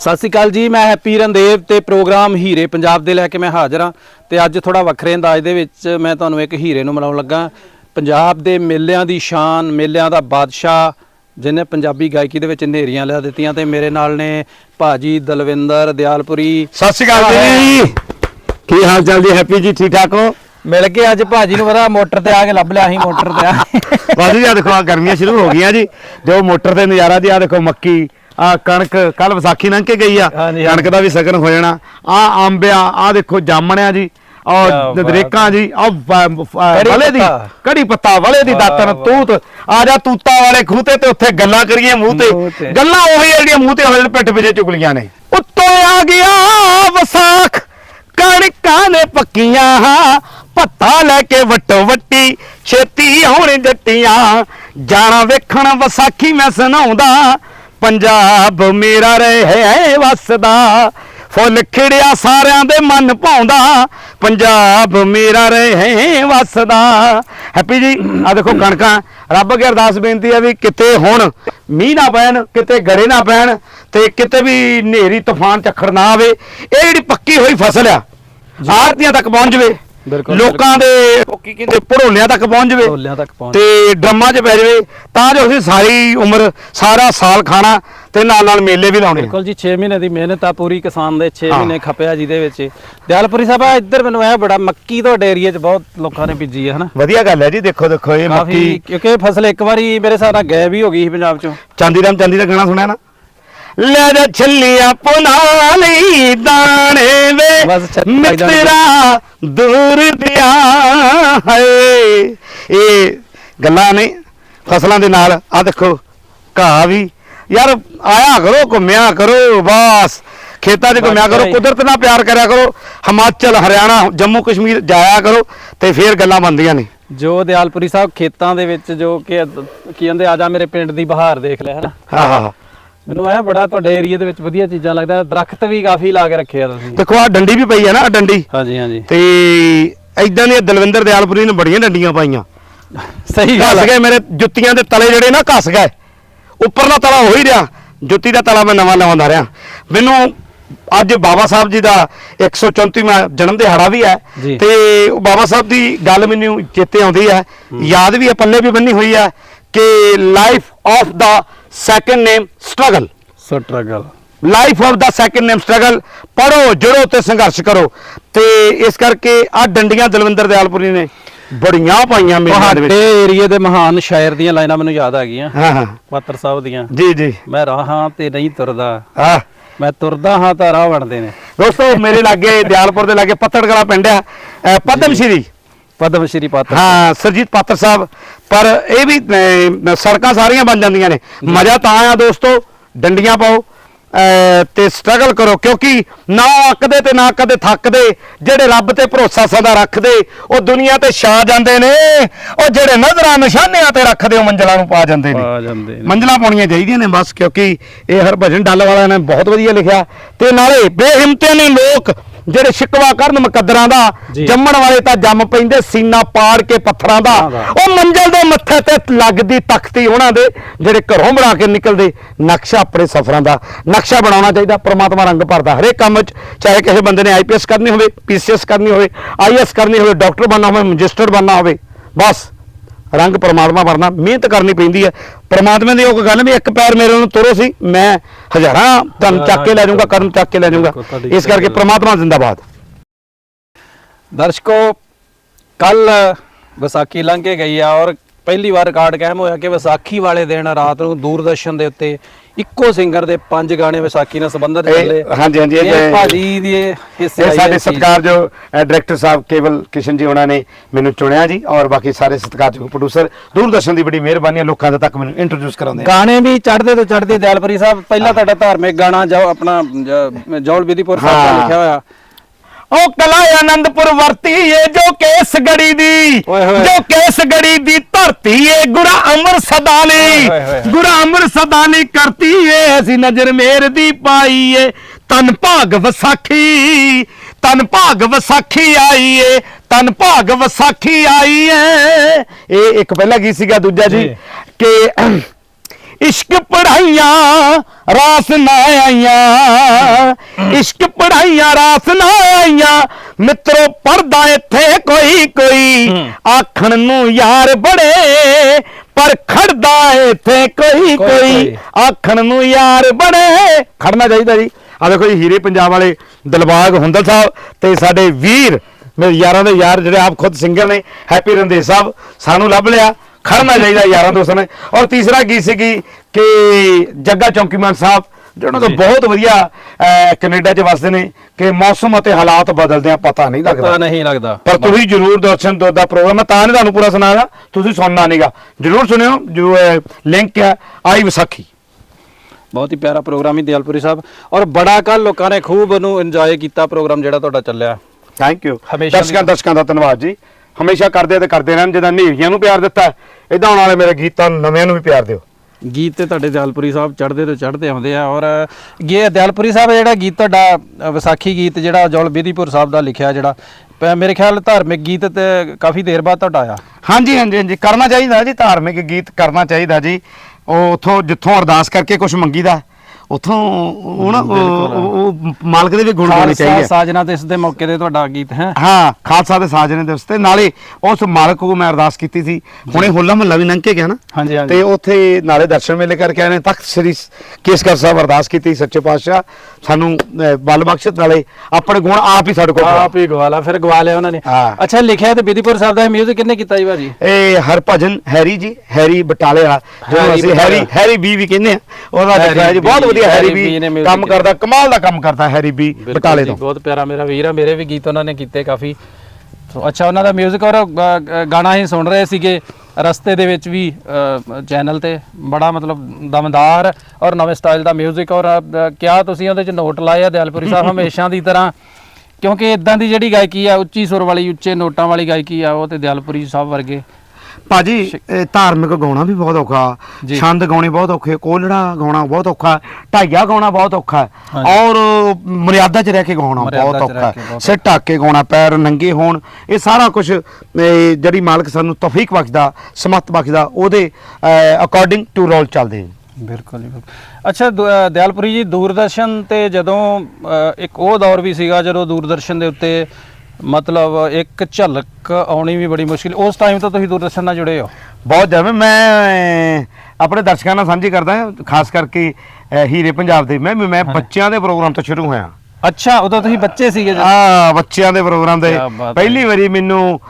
ਸਤਿ ਸ਼੍ਰੀ ਅਕਾਲ ਜੀ ਮੈਂ ਹੈਪੀ ਰੰਦੇਵ ਤੇ ਪ੍ਰੋਗਰਾਮ ਹੀਰੇ ਪੰਜਾਬ ਦੇ ਲੈ ਕੇ ਮੈਂ ਹਾਜ਼ਰ ਹਾਂ ਤੇ ਅੱਜ ਥੋੜਾ ਵੱਖਰੇ ਅੰਦਾਜ਼ ਦੇ ਵਿੱਚ ਮੈਂ ਤੁਹਾਨੂੰ ਇੱਕ ਹੀਰੇ ਨੂੰ ਮਿਲਾਉਣ ਲੱਗਾ। ਪੰਜਾਬ ਦੇ ਮੇਲਿਆਂ ਦੀ ਸ਼ਾਨ ਮੇਲਿਆਂ ਦਾ ਬਾਦਸ਼ਾਹ ਜਿਹਨੇ ਪੰਜਾਬੀ ਗਾਇਕੀ ਦੇ ਵਿੱਚ ਨੇਰੀਆਂ ਲਿਆ ਦਿੱਤੀਆਂ ਤੇ ਮੇਰੇ ਨਾਲ ਨੇ ਭਾਜੀ ਦਲਵਿੰਦਰ ਦਿਆਲਪੁਰੀ। ਸਤਿ ਸ਼੍ਰੀ ਅਕਾਲ ਜੀ। ਕੀ ਹਾਲ ਚਾਲ ਜੀ? ਹੈਪੀ ਜੀ ਠੀਕ ਠਾਕ ਹੋ? ਮਿਲ ਕੇ ਅੱਜ ਭਾਜੀ ਨੂੰ ਪਤਾ ਮੋਟਰ ਤੇ ਆ ਕੇ ਲੱਭ ਲਿਆ ਸੀ ਮੋਟਰ ਤੇ ਆ ਬਾਜੀ ਆ ਦੇਖੋ ਆ ਗਰਮੀਆਂ ਸ਼ੁਰੂ ਹੋ ਗਈਆਂ ਜੀ। ਜੋ ਮੋਟਰ ਤੇ ਨਜ਼ਾਰਾ ਜੀ ਆ ਦੇਖੋ ਮੱਕੀ ਆ ਕਣਕ ਕੱਲ ਵਿਸਾਖੀ ਲੰਘ ਕੇ ਗਈ ਆ। ਹਾਂਜੀ, ਕਣਕ ਦਾ ਵੀ ਸਗਨ ਹੋ ਜਾਣਾ। ਆ ਅੰਬ ਆ ਆ ਦੇਖੋ ਜਾਮਣਿਆ ਜੀ ਕਿਆ ਔਰ ਬਾਤ। ਦਰੇਕਾਂ ਜੀ ਆ ਕੜੀ ਵਲੇ ਦੀ ਪੱਤਾ। ਕੜੀ ਪੱਤਾ ਵਲੇ ਦੀ ਦਾਤਨ ਵਾਹ। ਤੂਤ ਆ ਜਾ ਤੂਤਾਂ ਵਾਲੇ ਖੂਹ ਤੇ ਤੇ ਉੱਥੇ ਗੱਲਾਂ ਕਰੀਏ ਮੂੰਹ ਮੂੰਹ ਤੇ। ਤੇ। ਗੱਲਾਂ ਉਹੀ ਆ ਜਿਹੜੀਆਂ ਮੂੰਹ ਤੇ ਹੋਏ ਪਿੱਠ ਪਿੱਛੇ ਚੁਗਲੀਆਂ ਨੇ। ਉੱਤੋਂ ਆ ਗਿਆ ਵਿਸਾਖ ਕਣਕਾਂ ਨੇ ਪੱਕੀਆਂ ਪੱਤਾ ਲੈ ਕੇ ਵਟੋ ਵੱਟੀ ਛੇਤੀ ਆਉਣ ਜੱਟੀਆਂ। ਜਾਣਾ ਵੇਖਣ ਵਿਸਾਖੀ ਮੈਂ ਸੁਣਾਉਂਦਾ ਪੰਜਾਬ ਮੇਰਾ ਰਹੇ ਵਸਦਾ ਫੁੱਲ ਖਿੜਿਆ ਸਾਰਿਆਂ ਦੇ ਮਨ ਭਾਉਂਦਾ। ਪੰਜਾਬ ਮੇਰਾ ਰਹੇ ਵਸਦਾ ਹੈਪੀ ਜੀ ਆ ਦੇਖੋ ਕਣਕਾਂ। ਰੱਬ ਅੱਗੇ ਅਰਦਾਸ ਬੇਨਤੀ ਹੈ ਵੀ ਕਿਤੇ ਹੁਣ ਮੀਂਹ ਨਾ ਪੈਣ ਕਿਤੇ ਗੜੇ ਨਾ ਪੈਣ ਤੇ ਕਿਤੇ ਵੀ ਹਨੇਰੀ ਤੂਫਾਨ ਝੱਖੜ ਨਾ ਆਵੇ। ਇਹ ਜਿਹੜੀ ਪੱਕੀ ਹੋਈ ਫਸਲ ਆ ਆੜਤੀਆਂ ਤੱਕ ਪਹੁੰਚ ਜਵੇ। ਬਿਲਕੁਲ, ਲੋਕਾਂ ਦੇ ਉਹ ਕੀ ਕਹਿੰਦੇ ਭੜੋਲਿਆਂ ਤੱਕ ਪਹੁੰਚ ਜਵੇ ਢੋਲਿਆਂ ਤੱਕ ਪਹੁੰਚ ਤੇ ਡਰਮਾਂ 'ਚ ਪੈ ਜਵੇ ਤਾਂ ਜੋ ਅਸੀਂ ਸਾਰੀ ਉਮਰ ਸਾਰਾ ਸਾਲ ਖਾਣਾ ਤੇ ਨਾਲ ਨਾਲ ਮੇਲੇ ਵੀ ਲਾਉਣੇ ਬਿਲਕੁਲ ਜੀ 6 ਮਹੀਨੇ ਦੀ ਮਿਹਨਤ ਆ ਪੂਰੀ ਕਿਸਾਨ ਦੇ 6 ਹਾਂ। ਮਹੀਨੇ ਖਪਿਆ ਜਿਹਦੇ ਵਿੱਚ। ਦਿਆਲਪੁਰੀ ਸਾਹਿਬ ਆ ਇੱਧਰ ਮੈਨੂੰ ਇਹ ਬੜਾ ਮੱਕੀ ਤੁਹਾਡੇ ਏਰੀਆ 'ਚ ਬਹੁਤ ਲੋਕਾਂ ਨੇ ਬੀਜੀ ਹੈ ਹਨਾ? ਵਧੀਆ ਗੱਲ ਹੈ ਜੀ ਦੇਖੋ ਦੇਖੋ ਇਹ ਕਾਫੀ ਮੱਕੀ ਕਿਉਂਕਿ ਇਹ ਫਸਲ ਇੱਕ ਵਾਰੀ ਮੇਰੇ ਹਿਸਾਬ ਨਾਲ ਗਾਇਬ ਹੀ ਹੋ ਗਈ ਸੀ ਪੰਜਾਬ 'ਚੋਂ। ਚਾਂਦੀ ਰਾਮ ਚਾਂਦੀ ਦਾ ਗਾਣਾ ਸੁਣਿਆ ਨਾ? ਲੈ ਛੱਲੀਆਂ ਪੁਨਾ ਲਈ ਦਾਣੇ ਵੇ। ਮਿੱਤਰਾ ਦੂਰ ਦਿਆ ਹੈ ਇਹ ਗੱਲਾਂ ਨੇ ਫਸਲਾਂ ਦੇ ਨਾਲ। ਆ ਦੇਖੋ ਘਾਹ ਵੀ। ਯਾਰ ਆਇਆ ਕਰੋ ਘੁੰਮਿਆ ਕਰੋ ਬਸ। ਖੇਤਾਂ 'ਚ ਘੁੰਮਿਆ ਕਰੋ ਕੁਦਰਤ ਨਾਲ ਪਿਆਰ ਕਰਿਆ ਕਰੋ। ਹਿਮਾਚਲ ਹਰਿਆਣਾ ਜੰਮੂ ਕਸ਼ਮੀਰ ਜਾਇਆ ਕਰੋ ਤੇ ਫੇਰ ਗੱਲਾਂ ਬਣਦੀਆਂ ਨੇ। ਜੋ ਦਿਆਲਪੁਰੀ ਸਾਹਿਬ ਖੇਤਾਂ ਦੇ ਵਿੱਚ ਜੋ ਕਿ ਕੀ ਕਹਿੰਦੇ ਆ ਜਾ ਮੇਰੇ ਪਿੰਡ ਦੀ ਬਹਾਰ ਦੇਖ ਲੈ ਹਨਾ ਹਾਂ ਹਾਂ। ਮੈਨੂੰ ਇਹ ਬੜਾ ਤੁਹਾਡੇ ਏਰੀਆ ਦੇ ਵਿੱਚ ਵਧੀਆ ਚੀਜ਼ਾਂ ਲੱਗਦਾ ਦਰਖਤ ਵੀ ਕਾਫੀ ਲਾ ਕੇ ਰੱਖੇ ਆ ਤੁਸੀਂ। ਦੇਖੋ ਆ ਡੰਡੀ ਵੀ ਪਈ ਹੈ ਨਾ ਆਹ ਡੰਡੀ। ਹਾਂਜੀ ਹਾਂਜੀ। ਤੇ ਐਦਾਂ ਦੀਆਂ ਦਲਵਿੰਦਰ ਦਿਆਲਪੁਰੀ ਨੇ ਬੜੀਆਂ ਡੰਡੀਆਂ ਪਾਈਆਂ। ਸਹੀ ਗੱਲ ਘਸ ਆ। ਗਏ ਮੇਰੇ ਜੁੱਤੀਆਂ ਦੇ ਤਲੇ ਜਿਹੜੇ ਨਾ ਘਸ ਗਏ। ਉੱਪਰਲਾ ਤਲਾ ਹੋ ਹੀ ਰਿਹਾ। ਜੁੱਤੀ ਦਾ ਤਲਾ ਮੈਂ ਨਵਾਂ ਲਵਾਉਂਦਾ ਰਿਹਾ। ਮੈਨੂੰ ਅੱਜ ਬਾਬਾ ਸਾਹਿਬ ਜੀ ਦਾ 134ਵਾਂ ਜਨਮ ਦਿਹਾੜਾ ਵੀ ਹੈ। ਜੀ। ਤੇ ਉਹ ਬਾਬਾ ਸਾਹਿਬ ਦੀ ਗੱਲ ਮੈਨੂੰ ਚੇਤੇ ਆਉਂਦੀ ਹੈ। ਯਾਦ ਵੀ ਹੈ ਪੱਲੇ ਵੀ ਬੰਨੀ ਹੋਈ ਹੈ ਕਿ life of the second name struggle struggle life of the second name struggle ਪੜੋ ਜੁੜੋ ਤੇ ਸੰਘਰਸ਼ ਕਰੋ। ਤੇ ਇਸ ਕਰਕੇ ਆ ਡੰਡੀਆਂ ਦਲਵਿੰਦਰ ਦਿਆਲਪੁਰੀ ਨੇ ਬੜੀਆਂ ਪਾਈਆਂ ਮੇਲਿਆਂ ਦੇ ਤੁਹਾਡੇ ਵਿੱਚ। ਏਰੀਆ ਦੇ ਮਹਾਨ ਸ਼ਾਇਰ ਦੀਆਂ ਲਾਈਨਾਂ ਮੈਨੂੰ ਯਾਦ ਆ ਗਈਆਂ। ਹਾਂ ਹਾਂ। ਪਾਤਰ ਸਾਹਿਬ ਦੀਆਂ। ਜੀ ਜੀ। ਮੈਂ ਰਾਹਾਂ ਤੇ ਨਹੀਂ ਤੁਰਦਾ। ਆ ਮੈਂ ਤੁਰਦਾ ਹਾਂ ਤਾਂ ਰਾਹ ਬਣਦੇ ਨੇ। ਦੋਸਤੋ ਮੇਰੇ ਲਾਗੇ ਦਿਆਲਪੁਰ ਦੇ ਲਾਗੇ ਪੱਤੜਗਲਾ ਪਿੰਡ ਆ। ਪਦਮ ਸ਼੍ਰੀ। ਪਦਮ ਸ਼੍ਰੀ ਪਾਤਰ ਹਾਂ ਸਰਜੀਤ ਪਾਤਰ ਸਾਹਿਬ। ਪਰ ਇਹ ਵੀ ਸੜਕਾਂ ਸਾਰੀਆਂ ਬਣ ਜਾਂਦੀਆਂ ਨੇ। ਮਜ਼ਾ ਤਾਂ ਆ ਦੋਸਤੋ ਡੰਡੀਆਂ ਪਾਓ ਅਹ, ਤੇ ਸਟਰਗਲ ਕਰੋ ਕਿਉਂਕਿ ਨਾ ਅੱਕਦੇ ਤੇ ਨਾ ਕਦੇ ਥੱਕਦੇ ਜਿਹੜੇ ਰੱਬ ਤੇ ਭਰੋਸਾ ਸਦਾ ਰੱਖਦੇ ਉਹ ਦੁਨੀਆ ਤੇ ਛਾ ਜਾਂਦੇ ਨੇ। ਉਹ ਜਿਹੜੇ ਨਜ਼ਰਾਂ ਨਿਸ਼ਾਨਿਆਂ ਤੇ ਰੱਖਦੇ ਉਹ ਮੰਜ਼ਲਾਂ ਨੂੰ ਪਾ ਜਾਂਦੇ ਨੇ। ਜਾਂਦੇ ਨੇ। ਮੰਜ਼ਲਾਂ ਪਾਉਣੀਆਂ ਚਾਹੀਦੀਆਂ ਨੇ ਬਸ ਕਿਉਂਕਿ ਇਹ ਹਰਭਜਨ ਡੱਲ ਵਾਲਾ ਨੇ ਬਹੁਤ ਵਧੀਆ ਲਿਖਿਆ। ਤੇ ਨਾਲੇ ਬੇਹਿੰਮਤੇ ਨੇ ਲੋਕ ਜਿਹੜੇ ਸ਼ਿਕਵਾ ਕਰਨ ਮੁਕੱਦਰਾਂ ਦਾ। ਜੰਮਣ ਵਾਲੇ ਤਾਂ ਜੰਮ ਪੈਂਦੇ ਸੀਨਾ ਪਾੜ ਕੇ ਪੱਥਰਾਂ ਦਾ ਪੱਥਰਾਂ ਦਾ। ਉਹ ਮੰਜ਼ਲ ਦੇ ਮੱਥੇ ਤੇ ਲੱਗਦੀ ਤਖਤੀ ਉਹਨਾਂ ਦੇ ਜਿਹੜੇ ਘਰੋਂ ਬਣਾ ਕੇ ਨਿਕਲਦੇ ਨਕਸ਼ਾ ਆਪਣੇ ਸਫ਼ਰਾਂ ਦਾ ਨਕਸ਼ਾ ਬਣਾਉਣਾ ਚਾਹੀਦਾ ਪ੍ਰਮਾਤਮਾ ਰੰਗ ਭਰਦਾ ਹਰੇਕ ਕੰਮ 'ਚ ਚਾਹੇ ਕਿਸੇ ਬੰਦੇ ਨੇ ਆਈਪੀਐਸ ਕਰਨੀ ਹੋਵੇ ਪੀਸੀਐਸ ਕਰਨੀ ਹੋਵੇ ਆਈਐਸ ਕਰਨੀ ਹੋਵੇ ਡਾਕਟਰ ਬਣਨਾ ਹੋਵੇ ਮੈਜਿਸਟਰ ਬਣਨਾ ਹੋਵੇ ਬਸ ਰੰਗ ਪਰਮਾਤਮਾ ਭਰਨਾ ਮਿਹਨਤ ਕਰਨੀ ਪੈਂਦੀ ਹੈ। ਪਰਮਾਤਮਾ ਦੀ ਉਹ ਗੱਲ ਵੀ ਇੱਕ ਪੈਰ ਮੇਰੇ ਨੂੰ ਤੁਰੋ ਸੀ ਮੈਂ ਹਜ਼ਾਰਾਂ ਧਨ ਚੱਕ ਕੇ ਲੈ ਜਾਊਂਗਾ ਕਰਮ ਚੱਕ ਕੇ ਲੈ ਜਾਊਂਗਾ। ਇਸ ਕਰਕੇ। ਪਰਮਾਤਮਾ ਜ਼ਿੰਦਾਬਾਦ। ਦਰਸ਼ਕੋ ਕੱਲ ਵਿਸਾਖੀ ਲੰਘ ਕੇ ਗਈ ਆ ਔਰ ਪਹਿਲੀ ਵਾਰ ਰਿਕਾਰਡ ਕਾਇਮ ਹੋਇਆ ਕਿ ਵਿਸਾਖੀ ਵਾਲੇ ਦਿਨ ਰਾਤ ਨੂੰ ਦੂਰਦਰਸ਼ਨ ਦੇ ਉੱਤੇ ਇੱਕੋ ਸਿੰਗਰ ਦੇ ਪੰਜ ਗਾਣੇ ਵਿਸਾਖੀ ਨਾਲ ਸੰਬੰਧਿਤ ਚੱਲੇ ਹਾਂਜੀ, ਹਾਂਜੀ, ਇਹ- ਭਾਜੀ ਦੀ ਹਿੱਸੇ ਇਹ ਸਾਡੇ ਇਹ ਚੀਜ਼। ਸਤਿਕਾਰ ਜੋ ਡਾਇਰੈਕਟਰ ਸਾਹਿਬ ਕੇਵਲ ਕਿਸ਼ਨ ਜੀ ਉਹਨਾਂ ਨੇ ਮੈਨੂੰ ਚੁਣਿਆ ਜੀ ਔਰ ਬਾਕੀ ਸਾਰੇ ਸਤਿਕਾਰਯੋਗ ਪ੍ਰੋਡਿਊਸਰ ਦੂਰਦਰਸ਼ਨ ਦੀ ਬੜੀ ਮਿਹਰਬਾਨੀ ਹੈ ਲੋਕਾਂ ਦੇ ਤੱਕ ਮੈਨੂੰ ਇੰਟਰੋਡਿਊਸ ਕਰਾਉਂਦੇ ਗਾਣੇ ਵੀ ਚੜਦੇ ਤੋਂ ਚੜਦੇ ਦਿਆਲਪੁਰੀ ਸਾਹਿਬ ਪਹਿਲਾਂ ਤੁਹਾਡਾ ਧਾਰਮਿਕ ਗਾਣਾ ਜੋ ਆਪਣਾ ਜੌਲ ਵਿਧੀਪੁਰ ਸਾਹਿਬ ਦਾ। ਲਿਖਿਆ ਹੋਇਆ ਉਹ ਕਲਾ ਆਨੰਦਪੁਰ ਵਰਤੀ ਏ ਜੋ ਕੇਸ ਗੜੀ ਦੀ। ਜੋ ਕੇਸ ਗੜੀ ਦੀ ਧਰਤੀ ਏ ਗੁਰਾ ਅਮਰ ਹੋਏ। ਗੁਰਾ ਅਮਰ ਸਦਾਨੀ ਕਰਤੀ ਏ ਅਸੀਂ ਨਜ਼ਰ ਮੇਰ ਦੀ ਪਾਈ ਏ ਤਨ ਭਾਗ ਵਿਸਾਖੀ ਤਨ ਭਾਗ ਵਿਸਾਖੀ ਆਈ ਏ ਤਨ ਭਾਗ ਵਿਸਾਖੀ ਆਈ ਏ ਇਹ ਇੱਕ ਪਹਿਲਾ ਗੀਤ ਸੀਗਾ ਦੂਜਾ ਜੀ। ਕਿ ਇਸ਼ਕ ਪੜਾਈਆਂ ਰਾਸ ਨਾ ਆਈਆਂ। ਇਸ਼ਕ ਪੜਾਈਆਂ ਰਾਸ ਨਾ ਆਈਆਂ। ਮਿੱਤਰੋ ਪੜਦਾ ਇੱਥੇ ਕੋਈ ਕੋਈ। ਆਖਣ ਨੂੰ ਯਾਰ ਬੜੇ ਪਰ ਖੜਦਾ ਇੱਥੇ ਕੋਈ ਕੋਈ ਕੋਈ ਕੋਈ। ਆਖਣ ਨੂੰ ਯਾਰ ਬੜੇ। ਖੜਨਾ ਚਾਹੀਦਾ ਜੀ। ਆ ਦੇਖੋ ਜੀ ਹੀਰੇ ਪੰਜਾਬ ਵਾਲੇ ਦਿਲਬਾਗ ਹੁੰਦਲ ਸਾਹਿਬ ਤੇ ਸਾਡੇ ਵੀਰ ਮੇਰੇ ਯਾਰਾਂ ਦੇ ਯਾਰ ਜਿਹੜੇ ਆਪ ਖੁਦ ਸਿੰਗਰ ਨੇ ਹੈਪੀ ਰੰਦੇ ਸਾਹਿਬ ਸਾਨੂੰ ਲੱਭ ਲਿਆ। ਖੜਨਾ ਚਾਹੀਦਾ ਯਾਰਾਂ ਦੋਸਤਾਂ ਨੇ। ਔਰ ਤੀਸਰਾ ਗੀਤ ਸੀਗੀ ਕਿ ਜੱਗਾ ਚੌਂਕੀਮਾਨ ਸਾਹਿਬ ਜਿਹਨਾਂ ਤੋਂ ਜੀ। ਬਹੁਤ ਵਧੀਆ ਕੈਨੇਡਾ 'ਚ ਵਸਦੇ ਨੇ ਕਿ ਮੌਸਮ ਅਤੇ ਹਾਲਾਤ ਬਦਲਦੇ ਆ ਪਤਾ ਨਹੀਂ ਲੱਗਦਾ। ਪਤਾ ਨਹੀਂ ਲੱਗਦਾ। ਪਰ ਤੁਸੀਂ ਜਰੂਰ ਦਰਸ਼ਨ ਦੋ ਦਾ ਪ੍ਰੋਗਰਾਮ ਮੈਂ ਤਾਂ ਨਹੀਂ ਤੁਹਾਨੂੰ ਪੂਰਾ ਸੁਣਾਗਾ ਤੁਸੀਂ ਸੁਣਨਾ ਨਹੀਂਗਾ ਜਰੂਰ ਸੁਣਿਓ ਜੋ ਲਿੰਕ ਹੈ ਆਈ ਵਿਸਾਖੀ। ਬਹੁਤ ਹੀ ਪਿਆਰਾ ਪ੍ਰੋਗਰਾਮ ਹੀ ਦਿਆਲਪੁਰੀ ਸਾਹਿਬ। ਔਰ ਬੜਾ ਕੱਲ ਲੋਕਾਂ ਨੇ ਖੂਬ ਉਹਨੂੰ ਇੰਜੋਏ ਕੀਤਾ ਪ੍ਰੋਗਰਾਮ ਜਿਹੜਾ ਤੁਹਾਡਾ ਚੱਲਿਆ। ਥੈਂਕ ਯੂ ਹਮੇਸ਼ਾ ਦਰਸ਼ਕਾਂ ਦਰਸ਼ਕਾਂ ਦਾ ਧੰਨਵਾਦ ਜੀ। ਹਮੇਸ਼ਾ ਕਰਦੇ ਤੇ ਕਰਦੇ ਰਹਿਣ ਜਿੱਦਾਂ ਨੇਵੀਆਂ ਨੂੰ ਪਿਆਰ ਦਿੱਤਾ ਇਦਾਂ ਆਉਣ ਵਾਲੇ ਮੇਰੇ ਗੀਤਾਂ ਨਵਿਆਂ ਨੂੰ ਵੀ ਪਿਆਰ ਦਿਓ। ਗੀਤ ਤੇ ਤੁਹਾਡੇ ਦਿਆਲਪੁਰੀ ਸਾਹਿਬ ਚੜ੍ਹਦੇ ਤੇ ਚੜ੍ਹਦੇ ਆਉਂਦੇ ਆ ਔਰ ਗੇ ਦਿਆਲਪੁਰੀ ਸਾਹਿਬ ਜਿਹੜਾ ਗੀਤ ਤੁਹਾਡਾ ਵਿਸਾਖੀ ਗੀਤ ਜਿਹੜਾ ਜੌਲ ਬੇਦੀਪੁਰ ਸਾਹਿਬ ਦਾ ਲਿਖਿਆ ਜਿਹੜਾ ਮੇਰੇ ਖਿਆਲ ਧਾਰਮਿਕ ਗੀਤ ਤੇ ਕਾਫੀ ਦੇਰ ਬਾਅਦ ਤੁਹਾਡਾ ਆਇਆ। ਹਾਂਜੀ ਹਾਂਜੀ ਹਾਂਜੀ ਕਰਨਾ ਚਾਹੀਦਾ ਜੀ ਧਾਰਮਿਕ ਗੀਤ ਕਰਨਾ ਚਾਹੀਦਾ ਜੀ। ਉਹ ਉਥੋਂ ਜਿੱਥੋਂ ਅਰਦਾਸ ਕਰਕੇ ਕੁਝ ਮੰਗੀਦਾ। ਉਥੋਂ ਉਹ ਨਾ ਉਹ- ਮਾਲਕ ਦੇ ਵੀ ਗੁਣ ਖਾਲਸਾ ਚਾਹੀਦੇ। ਸਾਜਨਾ ਤੇ ਇਸ ਦੇ ਮੌਕੇ ਤੇ ਤੁਹਾਡਾ ਗੀਤ ਹੈ। ਹਾਂ ਖਾਲਸਾ ਦੇ ਸਾਜਨੇ ਦਿਵਸ ਤੇ। ਨਾਲੇ ਉਸ ਮਾਲਕ ਕੋ ਮੈਂ ਅਰਦਾਸ ਕੀਤੀ ਸੀ। ਹੁਣੇ ਹੋਲਾ ਮਹੱਲਾ ਵੀ ਲੰਘ ਕੇ ਗਿਆ ਨਾ। ਤੇ ਉੱਥੇ ਨਾਲੇ ਦਰਸ਼ਨ ਮੇਲੇ ਕਰਕੇ ਆਏ ਨੇ। ਤਖਤ ਸ੍ਰੀ ਕੇਸਗੜ੍ਹ ਸਾਹਿਬ ਅਰਦਾਸ ਕੀਤੀ ਸੱਚੇ ਪਾਤਸ਼ਾਹ। ਸਾਨੂੰ ਬਲ ਬਖਸ਼ਤ ਨਾਲੇ ਆਪਣੇ ਗੁਣ ਆਪ ਹੀ ਸਾਡੇ ਕੋਲ ਆਪ ਹੀ ਗਵਾਲਾ ਫਿਰ ਗਵਾ ਲਿਆ ਉਹਨਾਂ ਨੇ। ਅੱਛਾ ਲਿਖਿਆ ਤੇ ਬੇਦੀਪੁਰ ਸਾਹਿਬ ਦਾ ਮਿਊਜ਼ਿਕ ਕਿੰਨੇ ਕੀਤਾ ਜੀ ਭਾਜੀ? ਇਹ ਹਰਭਜਨ ਹੈਰੀ ਜੀ ਹੈਰੀ ਬਟਾਲੇ ਵਾਲਾ। ਹੈਰੀ ਅਸੀਂ। ਹੈਰੀ ਹੈਰੀ ਬੀ ਵੀ ਕਹਿੰਦੇ ਆ। ਉਹਦਾ ਲਿਖਿਆ ਜੀ ਬਹੁਤ ਵਧੀਆ ਹੈਰੀ ਹੈਰੀ ਬੀ ਨੇ ਵੀ music ਕੰਮ ਕਰਦਾ ਕਮਾਲ ਦਾ ਕੰਮ ਕਰਦਾ ਹੈਰੀ ਬੀ ਬਿਲਕੁਲ ਬਟਾਲੇ ਜੀ, ਤੋਂ ਬਹੁਤ ਪਿਆਰਾ ਮੇਰਾ ਵੀਰ ਆ ਮੇਰੇ ਵੀ ਗੀਤ ਉਹਨਾਂ ਨੇ ਕੀਤੇ ਕਾਫੀ ਸੋ ਅੱਛਾ ਉਹਨਾਂ ਦਾ 뮤직 ਔਰ ਅ, ਅ, ਗਾਣਾ ਹੀ ਸੁਣ ਰਹੇ ਸੀਗੇ ਰਸਤੇ ਦੇ ਵਿੱਚ ਵੀ ਚੈਨਲ ਤੇ ਬੜਾ ਮਤਲਬ ਦਮਦਾਰ ਔਰ ਨਵੇਂ ਸਟਾਈਲ ਦਾ 뮤직 ਔਰ ਅ, ਕਿਆ ਤੁਸੀਂ ਉਹਦੇ ਚ ਨੋਟ ਲਾਏ ਆ ਦਿਆਲਪੁਰੀ ਸਾਹਿਬ ਹਮੇਸ਼ਾ ਦੀ ਤਰ੍ਹਾਂ ਕਿਉਂਕਿ ਇਦਾਂ ਦੀ ਜਿਹੜੀ ਗਾਇਕੀ ਆ ਉੱਚੀ ਸੁਰ ਵਾਲੀ ਉੱਚੇ ਨੋਟਾਂ ਵਾਲੀ ਗਾਇਕੀ ਆ ਉਹ ਤੇ ਦਿਆਲਪੁਰੀ ਸਾਹਿਬ ਵਰਗੇ ਭਾਜੀ ਇਹ ਧਾਰਮਿਕ ਗਾਉਣਾ ਵੀ ਬਹੁਤ ਔਖਾ। ਛੰਦ ਗਾਉਣੇ ਬਹੁਤ ਔਖੇ ਕੋਲੜਾ ਗਾਉਣਾ ਬਹੁਤ ਔਖਾ ਢਾਈਆ ਗਾਉਣਾ ਬਹੁਤ ਔਖਾ। ਔਰ ਮਰਿਆਦਾ 'ਚ ਰਹਿ ਕੇ ਗਾਉਣਾ ਬਹੁਤ ਔਖਾ ਸਿਰ ਢੱਕ ਕੇ ਗਾਉਣਾ ਪੈਰ ਨੰਗੇ ਹੋਣ ਇਹ ਸਾਰਾ ਕੁਝ ਜਿਹੜੀ ਮਾਲਕ ਸਾਨੂੰ ਤੌਫੀਕ ਬਖਸ਼ਦਾ ਸਮਤ ਬਖਸ਼ਦਾ ਉਹਦੇ ਅਕੋਰਡਿੰਗ ਟੂ ਰੋਲ ਚੱਲਦੇ ਨੇ ਬਿਲਕੁਲ ਜੀ ਅੱਛਾ ਦਿਆਲਪੁਰੀ ਜੀ ਦੂਰਦਰਸ਼ਨ ਤੇ ਜਦੋਂ ਇੱਕ ਉਹ ਦੌਰ ਵੀ ਸੀਗਾ ਜਦੋਂ ਦੂਰਦਰਸ਼ਨ ਦੇ ਉੱਤੇ ਮਤਲਬ ਇੱਕ ਝਲਕ ਆਉਣੀ ਵੀ ਬੜੀ ਮੁਸ਼ਕਿਲ ਉਸ ਟਾਈਮ ਤੋਂ ਤੁਸੀਂ ਦੂਰਦਰਸ਼ਨ ਨਾਲ ਜੁੜੇ ਹੋ? ਬਹੁਤ ਜਿਵੇਂ ਮੈਂ ਆਪਣੇ ਦਰਸ਼ਕਾਂ ਨਾਲ ਸਾਂਝੀ ਕਰਦਾ ਖਾਸ ਕਰਕੇ ਅਹ, ਹੀਰੇ ਪੰਜਾਬ ਦੇ। ਮੈਂ ਮੈਂ ਬੱਚਿਆਂ ਦੇ ਪ੍ਰੋਗਰਾਮ ਤੋਂ ਸ਼ੁਰੂ ਹੋਇਆ। ਅੱਛਾ ਉਦੋਂ ਤੁਸੀਂ ਬੱਚੇ ਸੀਗੇ ਜਦੋਂ? ਆ ਬੱਚਿਆਂ ਦੇ ਪ੍ਰੋਗਰਾਮ ਦੇ। ਕਿਆ ਬਾਤ ਹੈ। ਪਹਿਲੀ ਵਾਰੀ ਮੈਨੂੰ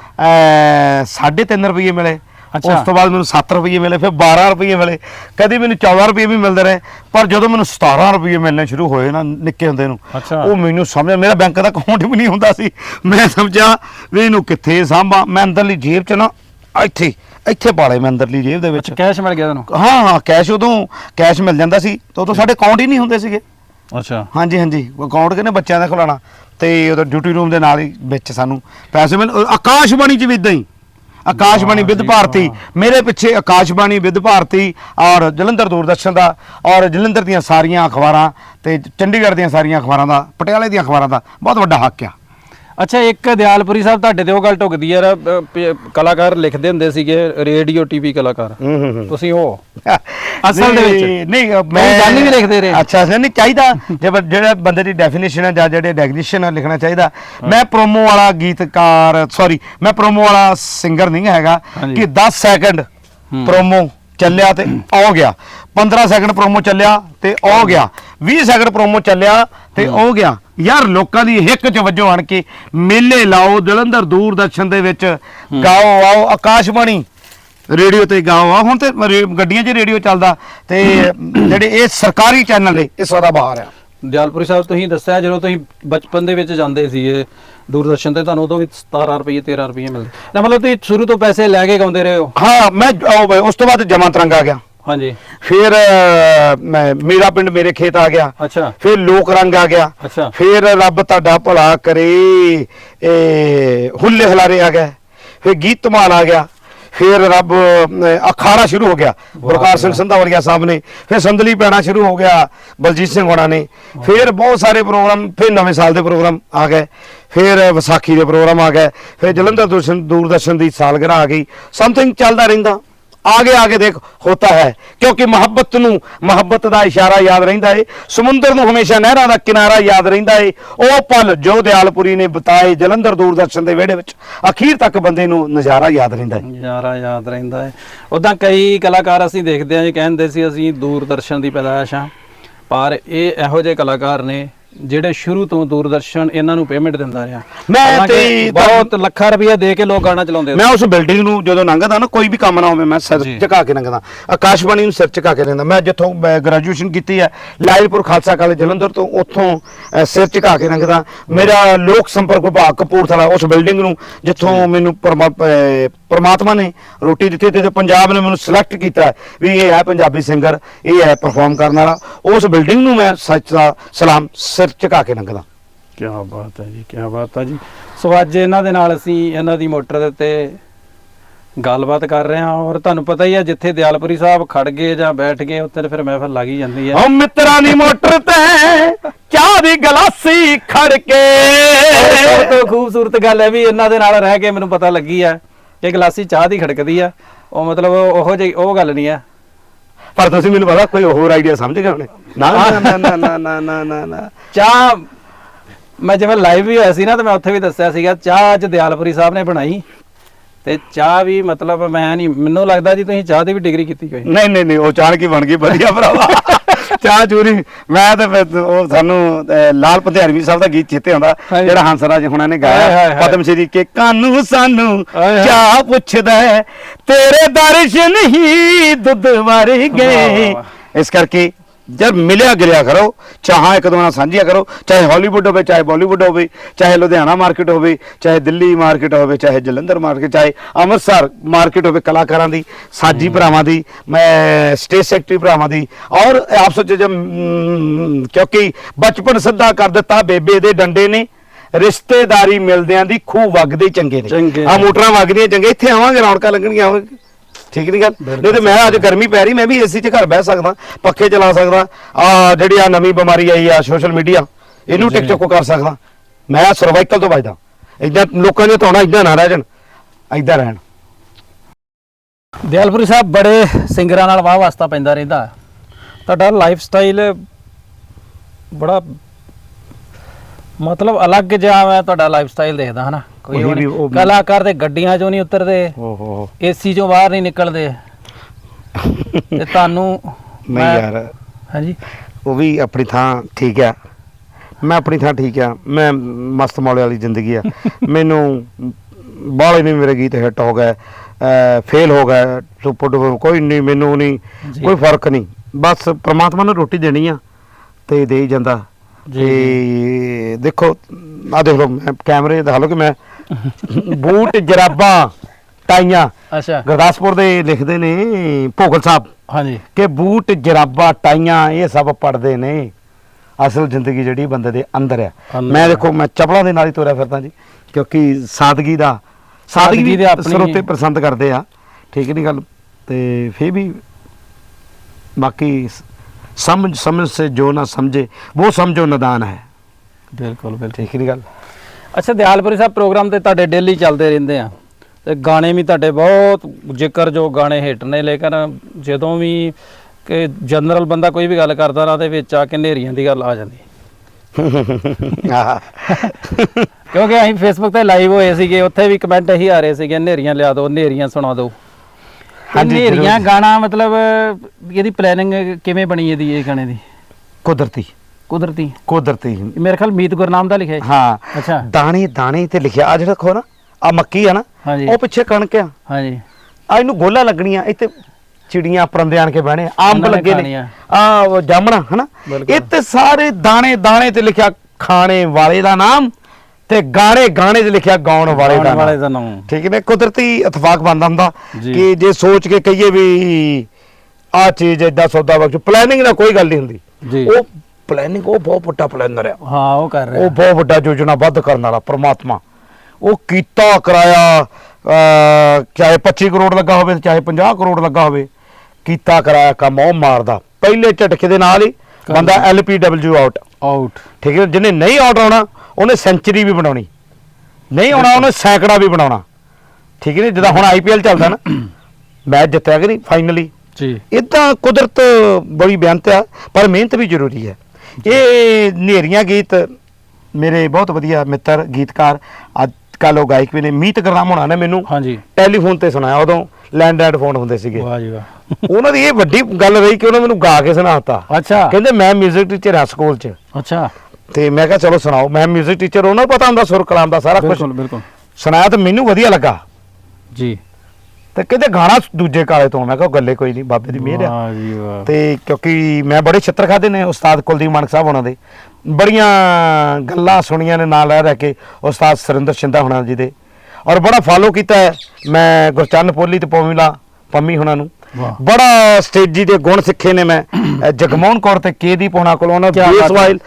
3.5 ਰੁਪਏ ਮਿਲੇ। ਉਸ ਤੋਂ ਬਾਅਦ ਮੈਨੂੰ 7 ਰੁਪਏ ਮਿਲੇ ਫਿਰ 12 ਰੁਪਏ ਮਿਲੇ। ਕਦੀ ਮੈਨੂੰ 14 ਰੁਪਏ ਵੀ ਮਿਲਦੇ ਰਹੇ ਪਰ ਜਦੋਂ ਮੈਨੂੰ 17 ਰੁਪਏ ਮਿਲਣੇ ਸ਼ੁਰੂ ਹੋਏ ਨਾ ਨਿੱਕੇ ਹੁੰਦੇ ਨੂੰ। ਉਹ ਮੈਨੂੰ ਸਮਝ ਮੇਰਾ ਬੈਂਕ ਦਾ ਅਕਾਊਂਟ ਵੀ ਨਹੀਂ ਹੁੰਦਾ ਸੀ। ਮੈਂ ਸਮਝਿਆ ਵੀ ਇਹਨੂੰ ਕਿੱਥੇ ਸਾਂਭਾਂ ਮੈਂ ਅੰਦਰਲੀ ਜੇਬ 'ਚ ਨਾ ਇੱਥੇ ਇੱਥੇ ਪਾਲੇ ਮੈਂ ਅੰਦਰਲੀ ਜੇਬ ਦੇ ਵਿੱਚ। ਕੈਸ਼ ਮਿਲ ਗਿਆ ਤੁਹਾਨੂੰ ਹਾਂ ਹਾਂ ਕੈਸ਼ ਉਦੋਂ ਕੈਸ਼ ਮਿਲ ਜਾਂਦਾ ਸੀ ਤੇ ਉਦੋਂ ਸਾਡੇ ਅਕਾਊਂਟ ਹੀ ਨਹੀਂ ਹੁੰਦੇ ਸੀਗੇ। ਅੱਛਾ। ਹਾਂਜੀ ਹਾਂਜੀ ਅਕਾਊਂਟ ਕਿਨੇ ਬੱਚਿਆਂ ਦਾ ਖੁਲਾਣਾ ਤੇ ਉਹਦਾ ਡਿਊਟੀ ਰੂਮ ਦੇ ਨਾਲ ਹੀ ਵਿੱਚ ਸਾਨੂੰ ਪੈਸੇ ਮਿਲ ਉਹ ਆਕਾਸ਼ਬਾਣੀ ਚ ਵੀ ਇਦਾਂ ਹੀ। ਆਕਾਸ਼ਬਾਣੀ ਵਿਦ ਭਾਰਤੀ। ਮੇਰੇ ਪਿੱਛੇ ਆਕਾਸ਼ਬਾਣੀ ਵਿਦ ਭਾਰਤੀ ਔਰ ਜਲੰਧਰ ਦੂਰਦਰਸ਼ਨ ਦਾ ਔਰ ਜਲੰਧਰ ਦੀਆਂ ਸਾਰੀਆਂ ਅਖਬਾਰਾਂ ਤੇ ਚੰਡੀਗੜ੍ਹ ਦੀਆਂ ਸਾਰੀਆਂ ਅਖਬਾਰਾਂ ਦਾ ਪਟਿਆਲੇ ਦੀਆਂ ਅਖਬਾਰਾਂ ਦਾ ਬਹੁਤ ਵੱਡਾ ਹੱਕ ਆ। ਅੱਛਾ ਇੱਕ ਦਿਆਲਪੁਰੀ ਸਾਹਿਬ ਤੁਹਾਡੇ ਤੇ ਉਹ ਗੱਲ ਢੁਕਦੀ ਯਾਰ ਅ, ਪ- ਕਲਾਕਾਰ ਲਿਖਦੇ ਹੁੰਦੇ ਸੀਗੇ ਰੇਡੀਓ ਟੀਵੀ ਕਲਾਕਾਰ ਹੂੰ ਹੂੰ ਹੂੰ ਤੁਸੀਂ ਉਹ ਅਸਲ ਦੇ ਵਿੱਚ? ਨਹੀਂ, ਨਹੀਂ ਅ, ਜਾਨੀ ਵੀ ਲਿਖਦੇ ਰਹੇ। ਅੱਛਾ ਅੱਛਾ ਨਹੀਂ ਚਾਹੀਦਾ ਜੇ ਬ- ਜਿਹੜਾ ਬੰਦੇ ਦੀ ਡੈਫੀਨੇਸ਼ਨ ਹੈ ਜਾਂ ਜਿਹੜੇ ਡੈਗਨੀਸ਼ਨ ਹੈ ਲਿਖਣਾ ਚਾਹੀਦਾ ਮੈਂ ਪ੍ਰੋਮੋ ਵਾਲਾ ਗੀਤਕਾਰ ਸੌਰੀ ਮੈਂ ਪ੍ਰੋਮੋ ਵਾਲਾ ਸਿੰਗਰ ਨਹੀਂ ਹੈਗਾ ਹਾਂਜੀ। ਕਿ 10 ਸੈਕਿੰਡ। ਪ੍ਰੋਮੋ ਚੱਲਿਆ ਤੇ ਆ ਗਿਆ। 15 ਸੈਕਿੰਡ ਪ੍ਰੋਮੋ ਚੱਲਿਆ ਤੇ ਆ ਗਿਆ। 20 ਸੈਕਿੰਡ ਪ੍ਰੋਮੋ ਚੱਲਿਆ ਤੇ ਆ ਗਿਆ। ਯਾਰ ਲੋਕਾਂ ਦੀ ਹਿੱਕ ਚ ਵੱਜੋ ਆਣ ਕੇ ਮੇਲੇ ਲਾਓ ਜਲੰਧਰ ਦੂਰਦਰਸ਼ਨ ਦੇ ਵਿੱਚ ਗਾਓ ਆਓ ਆਕਾਸ਼ਬਾਣੀ ਰੇਡੀਓ ਤੇ ਗਾਓ ਆ ਹੁਣ ਤੇ ਗੱਡੀਆਂ 'ਚ ਰੇਡੀਓ ਚੱਲਦਾ ਤੇ ਜਿਹੜੇ ਇਹ ਸਰਕਾਰੀ ਚੈਨਲ ਨੇ ਇਹ ਸਦਾ ਬਾਹਰ ਆ। ਦਿਆਲਪੁਰੀ ਸਾਹਿਬ ਤੁਸੀਂ ਦੱਸਿਆ ਜਦੋਂ ਤੁਸੀਂ ਬਚਪਨ ਦੇ ਵਿੱਚ ਜਾਂਦੇ ਸੀਗੇ ਦੂਰਦਰਸ਼ਨ ਤੇ ਤੁਹਾਨੂੰ ਉਦੋਂ ਵੀ 17 ਰੁਪਏ 13 ਰੁਪਏ ਮਿਲਦੇ। ਨਾ ਮਤਲਬ ਤੁਸੀਂ ਸ਼ੁਰੂ ਤੋਂ ਪੈਸੇ ਲੈ ਕੇ ਗਾਉਂਦੇ ਰਹੇ ਹੋ? ਹਾਂ ਮੈਂ ਉਹ ਬਈ, ਉਸ ਤੋਂ ਬਾਅਦ ਜਮਾ ਤਰੰਗ ਆ ਗਿਆ। ਹਾਂਜੀ। ਫਿਰ ਅਹ, ਮੈਂ ਮੇਰਾ ਪਿੰਡ ਮੇਰੇ ਖੇਤ ਆ ਗਿਆ। ਅੱਛਾ। ਫਿਰ ਲੋਕ ਰੰਗ ਆ ਗਿਆ। ਅੱਛਾ। ਫਿਰ ਰੱਬ ਤੁਹਾਡਾ ਭਲਾ ਕਰੇ ਇਹ ਹੁੱਲੇ ਹਲਾਰੇ ਆ ਗਏ ਫਿਰ ਗੀਤ ਧਮਾਲ ਆ ਗਿਆ। ਫਿਰ ਰੱਬ ਅਖਾੜਾ ਸ਼ੁਰੂ ਹੋ ਗਿਆ। ਬਰਕਾਰ ਸਿੰਘ ਸੰਧਾਵਲੀਆ ਸਾਹਿਬ ਨੇ। ਫਿਰ ਸੰਦਲੀ ਪੈਣਾ ਸ਼ੁਰੂ ਹੋ ਗਿਆ ਬਲਜੀਤ ਸਿੰਘ ਹੋਣਾ ਨੇ। ਫਿਰ ਬਹੁਤ ਸਾਰੇ ਪ੍ਰੋਗਰਾਮ ਫਿਰ ਨਵੇਂ ਸਾਲ ਦੇ ਪ੍ਰੋਗਰਾਮ ਆ ਗਏ। ਫਿਰ ਵਿਸਾਖੀ ਦੇ ਪ੍ਰੋਗਰਾਮ ਆ ਗਏ। ਫਿਰ ਜਲੰਧਰ ਦੂਰਦਰਸ਼ਨ ਦੀ ਸਾਲਗਿਰਾ ਆ ਗਈ। ਸਮਥਿੰਗ ਚੱਲਦਾ ਰਹਿੰਦਾ। ਆਗੇ ਆਗੇ ਦੇਖ, ਹੋਤਾ ਹੈ। ਕਿਉਂਕਿ ਮੁਹੱਬਤ ਨੂੰ, ਮੁਹੱਬਤ ਦਾ ਇਸ਼ਾਰਾ ਯਾਦ ਰਹਿੰਦਾ ਏ। ਸਮੁੰਦਰ ਨੂੰ ਹਮੇਸ਼ਾ ਨਹਿਰਾਂ ਦਾ ਕਿਨਾਰਾ ਯਾਦ ਰਹਿੰਦਾ ਏ। ਉਹ ਪਲ ਜੋ ਦਿਆਲਪੁਰੀ ਨੇ ਬਤਾਏ ਜਲੰਧਰ ਦੂਰਦਰਸ਼ਨ ਦੇ ਵਿਹੜੇ ਵਿੱਚ, ਅਖੀਰ ਤੱਕ ਬੰਦੇ ਨੂੰ ਨਜ਼ਾਰਾ ਯਾਦ ਰਹਿੰਦਾ ਏ। ਨਜ਼ਾਰਾ ਯਾਦ ਰਹਿੰਦਾ ਏ। ਉਦਾਂ ਕਈ ਕਲਾਕਾਰ ਅਸੀਂ ਦੇਖਦੇ ਆਂ ਜੀ ਕਹਿੰਦੇ ਸੀ ਅਸੀਂ ਦੂਰਦਰਸ਼ਨ ਦੀ ਪੈਦਾਇਸ਼ ਆ। ਪਰ ਇਹ ਇਹੋ ਜਿਹੇ ਕਲਾਕਾਰ ਨੇ ਜਿਹੜੇ ਸ਼ੁਰੂ ਤੋਂ ਦੂਰਦਰਸ਼ਨ ਇਹਨਾਂ ਨੂੰ ਪੇਮੈਂਟ ਦਿੰਦਾ ਰਿਹਾ। ਮੈਂ ਹਾਲਾਂਕਿ ਤੇ- ਬਹੁਤ ਲੱਖਾਂ ਰੁਪਏ ਦੇ ਕੇ ਲੋਕ ਗਾਣਾ ਚਲਾਉਂਦੇ ਮੈਂ ਉਸ ਬਿਲਡਿੰਗ ਨੂੰ ਜਦੋਂ ਲੰਘਦਾ ਨਾ ਕੋਈ ਵੀ ਕੰਮ ਨਾ ਹੋਵੇ ਮੈਂ ਸਿਰ ਜੀ। ਝੁਕਾ ਕੇ ਲੰਘਦਾ। ਆਕਾਸ਼ਬਾਣੀ ਨੂੰ ਸਿਰ ਝੁਕਾ ਕੇ ਲੰਘਦਾ। ਮੈਂ ਜਿੱਥੋਂ ਗ੍ਰੈਜੂਏਸ਼ਨ ਕੀਤੀ ਹੈ ਲਾਇਲਪੁਰ ਖਾਲਸਾ ਕਾਲਜ ਜਲੰਧਰ ਤੋਂ ਉੱਥੋਂ ਅ, ਸਿਰ ਝੁਕਾ ਕੇ ਲੰਘਦਾ। ਮੇਰਾ ਲੋਕ ਸੰਪਰਕ ਵਿਭਾਗ ਕਪੂਰਥਲਾ ਉਸ ਬਿਲਡਿੰਗ ਨੂੰ ਜਿੱਥੋਂ ਮੈਨੂੰ ਪਰਮਾ- ਅ, ਪ੍ਰਮਾਤਮਾ ਨੇ ਰੋਟੀ ਦਿੱਤੀ ਤੇ ਪੰਜਾਬ ਨੇ ਮੈਨੂੰ ਸਿਲੈਕਟ ਕੀਤਾ ਹੈ ਵੀ ਇਹ ਹੈ ਪੰਜਾਬੀ ਸਿੰਗਰ ਇਹ ਹੈ ਪਰਫਾਰਮ ਕਰਨ ਵਾਲਾ। ਉਸ ਬਿਲਡਿੰਗ ਨੂੰ ਮੈਂ ਸੱਚ ਦਾ ਸਲਾਮ ਸਿਰ ਝੁਕਾ ਕੇ ਲੰਘਦਾ। ਕੀ ਬਾਤ ਹੈ ਜੀ ਕੀ ਬਾਤ ਹੈ ਜੀ। ਸੋ ਅੱਜ ਇਹਨਾਂ ਦੇ ਨਾਲ ਅਸੀਂ ਇਹਨਾਂ ਦੀ ਮੋਟਰ ਦੇ ਉੱਤੇ ਗੱਲਬਾਤ ਕਰ ਰਹੇ ਹਾਂ ਔਰ ਤੁਹਾਨੂੰ ਪਤਾ ਹੀ ਹੈ ਜਿੱਥੇ ਦਿਆਲਪੁਰੀ ਸਾਹਿਬ ਖੜ ਗਏ ਜਾਂ ਬੈਠ ਗਏ ਉੱਥੇ ਤੇ ਫਿਰ ਮਹਿਫਲ ਲੱਗ ਹੀ ਜਾਂਦੀ ਹੈ। ਓ ਮਿੱਤਰਾਂ ਦੀ ਮੋਟਰ ਤੇ ਚਾਹ ਦੀ ਗਲਾਸੀ ਖੜ ਕੇ। ਸਭ ਤੋਂ ਖੂਬਸੂਰਤ ਗੱਲ ਹੈ ਵੀ ਇਹਨਾਂ ਦੇ ਨਾਲ ਰਹਿ ਕੇ ਮੈਨੂੰ ਪਤਾ ਲੱਗੀ ਆ ਕਿ ਗਲਾਸੀ ਚਾਹ ਦੀ ਖੜਕਦੀ ਆ। ਉਹ ਮਤਲਬ ਉਹੋ ਜਿਹੀ ਉਹ ਗੱਲ ਨਹੀਂ ਆ। ਪਰ ਤੁਸੀਂ ਮੈਨੂੰ ਪਤਾ ਕੋਈ ਹੋਰ ਆਈਡੀਆ ਸਮਝ ਗਏ ਹੋਣੇ? ਨਾ ਨਾ ਨਾ ਨਾ ਨਾ ਨਾ ਨਾ ਨਾ ਚਾਹ ਮੈਂ ਜਿਵੇਂ ਲਾਈਵ ਵੀ ਹੋਇਆ ਸੀ ਨਾ ਤੇ ਮੈਂ ਉੱਥੇ ਵੀ ਦੱਸਿਆ ਸੀਗਾ ਚਾਹ ਅੱਜ ਦਿਆਲਪੁਰੀ ਸਾਹਿਬ ਨੇ ਬਣਾਈ। ਤੇ ਚਾਹ ਵੀ ਮਤਲਬ ਮੈਂ ਨਹੀਂ ਮੈਨੂੰ ਲੱਗਦਾ ਜੀ ਤੁਸੀਂ ਚਾਹ ਦੀ ਵੀ ਡਿਗਰੀ ਕੀਤੀ ਕੋਈ ਨਹੀਂ ਨਹੀਂ ਨਹੀਂ ਉਹ ਚਾਣ ਕੀ ਬਣ ਗਈ ਵਧੀਆ ਭਰਾਵਾ। ਚਾਹ ਚੂਰੀ ਮੈਂ ਤਾਂ ਫਿਰ ਉਹ ਸਾਨੂੰ ਅਹ, ਲਾਲ ਪੰਧਿਆਰਵੀ ਸਾਹਿਬ ਦਾ ਗੀਤ ਚੇਤੇ ਆਉਂਦਾ ਹਾਂਜੀ। ਜਿਹੜਾ ਹੰਸਰਾਜ ਹੁਣਾਂ ਨੇ ਹਾਏ, ਹਾਏ, ਗਾਇਆ ਹਾਏ। ਪਦਮ ਸ਼੍ਰੀ ਕੇ ਕਾਨੂੰ ਸਾਨੂੰ ਹਾਏ, ਹਾਏ। ਚਾਹ ਪੁੱਛਦਾ ਹੈ, ਤੇਰੇ ਦਰਸ਼ਨ ਹੀ ਦੁੱਧ ਵਰ ਵਾਹ, ਗਏ ਵਾਹ, ਇਸ ਕਰਕੇ ਜਦ ਮਿਲਿਆ ਗਿਲਿਆ ਕਰੋ ਚਾਹਾਂ ਇੱਕ ਦੂਜੇ ਨਾਲ ਸਾਂਝੀਆਂ ਕਰੋ ਚਾਹੇ ਹਾਲੀਵੁੱਡ ਹੋਵੇ ਚਾਹੇ ਬਾਲੀਵੁੱਡ ਹੋਵੇ ਚਾਹੇ ਲੁਧਿਆਣਾ ਮਾਰਕੀਟ ਹੋਵੇ ਚਾਹੇ ਦਿੱਲੀ ਮਾਰਕੀਟ ਹੋਵੇ ਚਾਹੇ ਜਲੰਧਰ ਮਾਰਕੀਟ ਚਾਹੇ ਅੰਮ੍ਰਿਤਸਰ ਮਾਰਕੀਟ ਹੋਵੇ ਕਲਾਕਾਰਾਂ ਦੀ ਸਾਜੀ ਭਰਾਵਾਂ ਦੀ ਮੈਂ ਸਟੇਜ ਸੈਕਟਰੀ ਭਰਾਵਾਂ ਦੀ ਔਰ ਆਪ ਸੋਚੋ ਜਦ ਕਿਉਂਕਿ ਬਚਪਨ ਸਿੱਧਾ ਕਰ ਦਿੱਤਾ ਬੇਬੇ ਦੇ ਡੰਡੇ ਨੇ ਰਿਸ਼ਤੇਦਾਰੀ ਮਿਲਦਿਆਂ ਦੀ ਖੂਹ ਵਗਦੇ ਚੰਗੇ ਨੇ। ਆ। ਮੋਟਰਾਂ ਵਗਦੀਆਂ ਚੰਗੇ ਇੱਥੇ ਆਵਾਂਗੇ ਰੌਣਕਾਂ ਲੱਗਣਗੀਆਂ ਆਵਾਂਗੇ। ਠੀਕ ਨਹੀਂ ਗੱਲ? ਨਹੀਂ ਤੇ ਮੈਂ ਅੱਜ ਗਰਮੀ ਪੈ ਰਹੀ ਮੈਂ ਵੀ ਏਸੀ 'ਚ ਘਰ ਬਹਿ ਸਕਦਾ ਪੱਖੇ ਚਲਾ ਸਕਦਾ ਆ ਜਿਹੜੀ ਆ ਨਵੀਂ ਬਿਮਾਰੀ ਆਈ ਆ ਸੋਸ਼ਲ ਮੀਡੀਆ ਇਹਨੂੰ। ਟਿਕਟੋਕ ਕਰ ਸਕਦਾ। ਮੈਂ ਸਰਵਾਈਕਲ ਤੋਂ ਬਚਦਾ। ਇਦਾਂ ਲੋਕਾਂ ਨੇ ਧੋਣਾ ਇਦਾਂ ਨਾ ਰਹਿ ਜਾਣ ਇਦਾਂ ਰਹਿਣ। ਦਿਆਲਪੁਰੀ ਸਾਹਿਬ ਬੜੇ ਸਿੰਗਰਾਂ ਨਾਲ ਵਾਹ ਵਾਸਤਾ ਪੈਂਦਾ ਰਹਿੰਦਾ। ਤੁਹਾਡਾ ਲਾਈਫ ਸਟਾਈਲ ਬੜਾ ਮਤਲਬ ਅਲੱਗ ਜਿਹਾ ਮੈਂ ਤੁਹਾਡਾ ਲਾਈਫ ਸਟਾਈਲ ਦੇਖਦਾ ਹਨਾ। ਕੋਈ ਉਹੀ ਵੀ। ਉਹ- ਕਲਾਕਾਰ ਦੇ ਗੱਡੀਆਂ ਚੋਂ ਨਹੀਂ ਉਤਰਦੇ। ਓਹੋ। ਏਸੀ ਚੋਂ ਬਾਹਰ ਨਹੀਂ ਨਿਕਲਦੇ। ਤੇ ਤੁਹਾਨੂੰ ਨਹੀਂ ਮੈਂ- ਯਾਰ। ਹਾਂਜੀ। ਉਹ ਵੀ ਆਪਣੀ ਥਾਂ ਠੀਕ ਆ। ਮੈਂ ਆਪਣੀ ਥਾਂ ਠੀਕ ਆ। ਮੈਂ ਮਸਤ ਮੌਲੇ ਵਾਲੀ ਜ਼ਿੰਦਗੀ ਆ। ਮੈਨੂੰ ਬਾਲੇ ਨਹੀਂ ਮੇਰੇ ਗੀਤ ਹਿੱਟ ਹੋ ਗਏ ਫੇਲ ਹੋ ਗਏ ਸੁਪਰ ਡੁਪਰ ਕੋਈ ਨਹੀਂ ਮੈਨੂੰ ਨਹੀਂ ਜੀ। ਕੋਈ ਫ਼ਰਕ ਨਹੀਂ। ਬਸ ਪ੍ਰਮਾਤਮਾ ਨੇ ਰੋਟੀ ਦੇਣੀ ਆ ਤੇ ਦੇ ਹੀ ਜਾਂਦਾ। ਜੀ, ਦੇਖੋ ਆ ਦੇਖ ਲਓ ਮੈਂ ਕੈਮਰੇ ਦਿਖਾ ਲਓ ਕਿ ਮੈਂ ਬੂਟ ਜਰਾਬਾਂ ਟਾਈਆਂ ਅੱਛਾ। ਗੁਰਦਾਸਪੁਰ ਦੇ ਲਿਖਦੇ ਨੇ ਭੋਗਲ ਸਾਹਿਬ ਹਾਂਜੀ। ਕਿ ਬੂਟ ਜਰਾਬਾਂ ਟਾਈਆਂ ਇਹ ਸਭ ਪੜਦੇ ਨੇ। ਅਸਲ ਜ਼ਿੰਦਗੀ ਜਿਹੜੀ ਬੰਦੇ ਦੇ ਅੰਦਰ ਅੰਦਰ ਮੈਂ। ਦੇਖੋ ਮੈਂ ਚਪਲਾਂ ਦੇ ਨਾਲ ਹੀ ਤੁਰਿਆ ਫਿਰਦਾ ਜੀ ਕਿਉਂਕਿ ਸਾਦਗੀ ਦਾ ਸਾਦਗੀ ਸਾਦਗੀ ਦੇ ਦੇ ਆਪਣੀ- ਸਰੋਤੇ ਪਸੰਦ ਕਰਦੇ ਆ। ਠੀਕ ਨਹੀਂ ਗੱਲ? ਤੇ ਫੇਰ ਵੀ ਬਾਕੀ ਸ- ਸਮਝ ਸਮਝ ਸੇ ਜੋ ਨਾ ਸਮਝੇ ਉਹ ਸਮਝੋ ਨਦਾਨ ਹੈ ਬਿਲਕੁਲ ਬਿਲਕੁਲ। ਠੀਕ ਨਹੀਂ ਗੱਲ ਅੱਛਾ ਦਿਆਲਪੁਰੀ ਸਾਹਿਬ ਪ੍ਰੋਗਰਾਮ ਤੇ ਤੁਹਾਡੇ ਡੇਲੀ ਚੱਲਦੇ ਰਹਿੰਦੇ ਆ। ਤੇ ਗਾਣੇ ਵੀ ਤੁਹਾਡੇ ਬਹੁਤ ਜ਼ਿਕਰ ਜੋ ਗਾਣੇ ਹਿੱਟ ਨੇ ਲੇਕਿਨ ਜਦੋਂ ਵੀ ਕਿ ਜਨਰਲ ਬੰਦਾ ਕੋਈ ਵੀ ਗੱਲ ਕਰਦਾ ਨਾ ਤੇ ਵਿੱਚ ਆ ਕੇ ਨੇਰੀਆਂ ਦੀ ਗੱਲ ਆ ਜਾਂਦੀ। ਕਿਉਂਕਿ ਅਸੀਂ ਫੇਸਬੁੱਕ ਤੇ ਲਾਈਵ ਹੋਏ ਸੀਗੇ ਉੱਥੇ ਵੀ ਕਮੈਂਟ ਇਹੀ ਆ ਰਹੇ ਸੀਗੇ ਨੇਰੀਆਂ ਲਿਆ ਦਿਓ ਨੇਰੀਆਂ ਸੁਣਾ ਦਿਓ। ਹਾਂਜੀ, ਹਾਂਜੀ ਨੇਰੀਆਂ ਜ਼ਰੂਰ। ਗਾਣਾ ਮਤਲਬ ਇਹਦੀ ਪਲੈਨਿੰਗ ਕਿਵੇਂ ਬਣੀ ਇਹਦੀ ਇਹ ਗਾਣੇ ਦੀ? ਕੁਦਰਤੀ। ਕੁਦਰਤੀ। ਕੁਦਰਤੀ। ਮੇਰੇ ਖਿਆਲ ਮੀਤ ਗੁਰਨਾਮ ਦਾ ਲਿਖਿਆ ਹੈ ਹਾਂ। ਅੱਛਾ। ਦਾਣੇ ਦਾਣੇ ਤੇ ਲਿਖਿਆ। ਆ ਜਿਹੜਾ ਦੇਖੋ ਨਾ ਆ ਮੱਕੀ ਆ ਨਾ ਉਹ ਪਿੱਛੇ ਕਣਕ ਆ। ਹਾਂਜੀ। ਆ ਇਹਨੂੰ ਗੋਲਾ ਲੱਗਣੀਆਂ ਇੱਥੇ ਚਿੜੀਆਂ ਪਰੰਦੇ ਆਣ ਕੇ ਬਹਿਣੇ ਆ। ਅੰਬ ਉਹਨਾਂ ਨੇ ਲੱਗੇ ਨੇ। ਆ ਜਾਮਣਾ ਹਨਾ? ਤੇ ਸਾਰੇ ਦਾਣੇ ਦਾਣੇ ਤੇ ਲਿਖਿਆ ਖਾਣੇ ਵਾਲੇ ਦਾ ਨਾਮ ਤੇ ਗਾਣੇ ਗਾਣੇ 'ਚ ਲਿਖਿਆ ਗਾਉਣ ਵਾਲੇ ਦਾ ਵਾਲੇ ਨਾਮ। ਦਾ ਨਾਮ। ਠੀਕ ਨੇ? ਕੁਦਰਤੀ ਇਤਫਾਕ ਬਣਦਾ ਹੁੰਦਾ। ਕਿ ਜੇ ਸੋਚ ਕੇ ਕਹੀਏ ਵੀ ਆ ਚੀਜ਼ ਏਦਾਂ ਸੌਦਾ ਵਕਤ ਪਲੈਨਿੰਗ ਨਾਲ ਕੋਈ ਗੱਲ ਨਹੀਂ ਹੁੰਦੀ। ਉਹ ਪਲੈਨਿੰਗ ਉਹ ਬਹੁਤ ਵੱਡਾ ਪਲੈਨਰ ਆ। ਹਾਂ ਉਹ ਕਰ ਉਹ ਰਿਹਾ ਬਹੁਤ ਵੱਡਾ ਯੋਜਨਾ ਬੱਧ ਕਰਨ ਵਾਲਾ ਪ੍ਰਮਾਤਮਾ। ਉਹ ਕੀਤਾ ਕਰਾਇਆ ਚਾਹੇ 25 ਕਰੋੜ ਲੱਗਾ ਹੋਵੇ ਚਾਹੇ 50 ਕਰੋੜ ਲੱਗਾ ਹੋਵੇ ਕੀਤਾ ਕਰਾਇਆ ਕੰਮ ਉਹ ਮਾਰਦਾ। ਪਹਿਲੇ ਝਟਕੇ ਦੇ ਨਾਲ ਹੀ ਬੰਦਾ ਐਲਪੀਡਬਲਯੂ ਆਊਟ ਆਊਟ ਠੀਕ ਹੈ ਜਿਹਨੇ ਨਹੀਂ ਆਊਟ ਆਉਣਾ ਉਹਨੇ ਸੈਂਚਰੀ ਵੀ ਬਣਾਉਣੀ। ਨਹੀਂ ਆਉਣਾ ਉਹਨੇ ਸੈਂਕੜਾ ਵੀ ਬਣਾਉਣਾ। ਠੀਕ ਹੈ ਨੀ ਜਿੱਦਾਂ ਹੁਣ ਆਈਪੀਐਲ ਚੱਲਦਾ ਨਾ ਮੈਚ ਜਿੱਤਿਆ ਕਿ ਨਹੀਂ ਫਾਈਨਲੀ ਜੀ। ਇਦਾਂ ਕੁਦਰਤ ਬੜੀ ਬੇਅੰਤ ਆ ਪਰ ਮਿਹਨਤ ਵੀ ਜ਼ਰੂਰੀ ਹੈ। ਇਹ ਨੇਰੀਆਂ ਗੀਤ ਮੇਰੇ ਬਹੁਤ ਵਧੀਆ ਮਿੱਤਰ ਗੀਤਕਾਰ ਅੱਜ ਕੱਲ੍ਹ ਉਹ ਗਾਇਕ ਵੀ ਨੇ ਮੀਤ ਗਰਨਾਮ ਹੋਣਾ ਨੇ ਮੈਨੂੰ। ਹਾਂਜੀ। ਟੈਲੀਫੋਨ ਤੇ ਸੁਣਾਇਆ ਉਦੋਂ ਲੈਂਡਲਾਈਨ ਫੋਨ ਹੁੰਦੇ ਸੀਗੇ। ਵਾਹ ਜੀ ਵਾਹ। ਉਹਨਾਂ ਦੀ ਇਹ ਵੱਡੀ ਗੱਲ ਰਹੀ ਕਿ ਉਹਨਾਂ ਮੈਨੂੰ ਗਾ ਕੇ ਸੁਣਾਤਾ ਅੱਛਾ ਕਹਿੰਦੇ ਮੈਂ 뮤직 ਟੀਚਰ ਆ ਸਕੂਲ 'ਚ ਅੱਛਾ ਤੇ ਮੈਂ ਕਿਹਾ ਚਲੋ ਸੁਣਾਓ ਮੈਂ 뮤직 ਟੀਚਰ ਉਹਨਾਂ ਨੂੰ ਪਤਾ ਹੁੰਦਾ ਸੁਰ ਕਲਾਮ ਦਾ ਸਾਰਾ ਕੁਝ ਬਿਲਕੁਲ ਬਿਲਕੁਲ ਸੁਣਾਇਆ ਤਾਂ ਮੈਨੂੰ ਵਧੀਆ ਲੱਗਾ ਜੀ ਤੇ ਕਹਿੰਦੇ ਗਾਣਾ ਦੂਜੇ ਕਾਲੇ ਤੋਂ ਮੈਂ ਕਿਹਾ ਗੱਲੇ ਕੋਈ ਨਹੀਂ ਬਾਬੇ ਦੀ ਮਿਹਰ ਆ ਵਾਹ ਜੀ ਵਾਹ ਤੇ ਕਿਉਂਕਿ ਮੈਂ ਬੜੇ ਛਿੱਤਰ ਖਾਦੇ ਨੇ ਉਸਤਾਦ ਕੁਲਦੀਪ ਮਾਨਕ ਸਾਹਿਬ ਉਹਨਾਂ ਦੇ ਬੜੀਆਂ ਗੱਲਾਂ ਸੁਣੀਆਂ ਨੇ ਨਾਲ ਰਹਿ ਰਹਿ ਕੇ ਉਸਤਾਦ ਸਰਿੰਦਰ ਸ਼ਿੰਦਾ ਹੋਣਾ ਜੀ ਦੇ ਔਰ ਬੜਾ ਫਾਲੋ ਕੀਤਾ ਹੈ ਮੈਂ ਗੁਰਚਰਨ ਪੋਲੀ ਤੇ ਪੌਮੀਲਾ ਪੰਮੀ ਹੋਣਾ ਨੂੰ ਵਾਹ। ਬੜਾ ਸਟੇਜੀ ਦੇ ਗੁਣ ਸਿੱਖੇ ਨੇ ਮੈਂ। ਜਗਮੋਹਨ ਕੌਰ ਤੇ ਕੇਦੀ ਪੋਣਾ ਕੋਲ ਉਹਨਾਂ ਬੇਸ। ਵਾਇਲ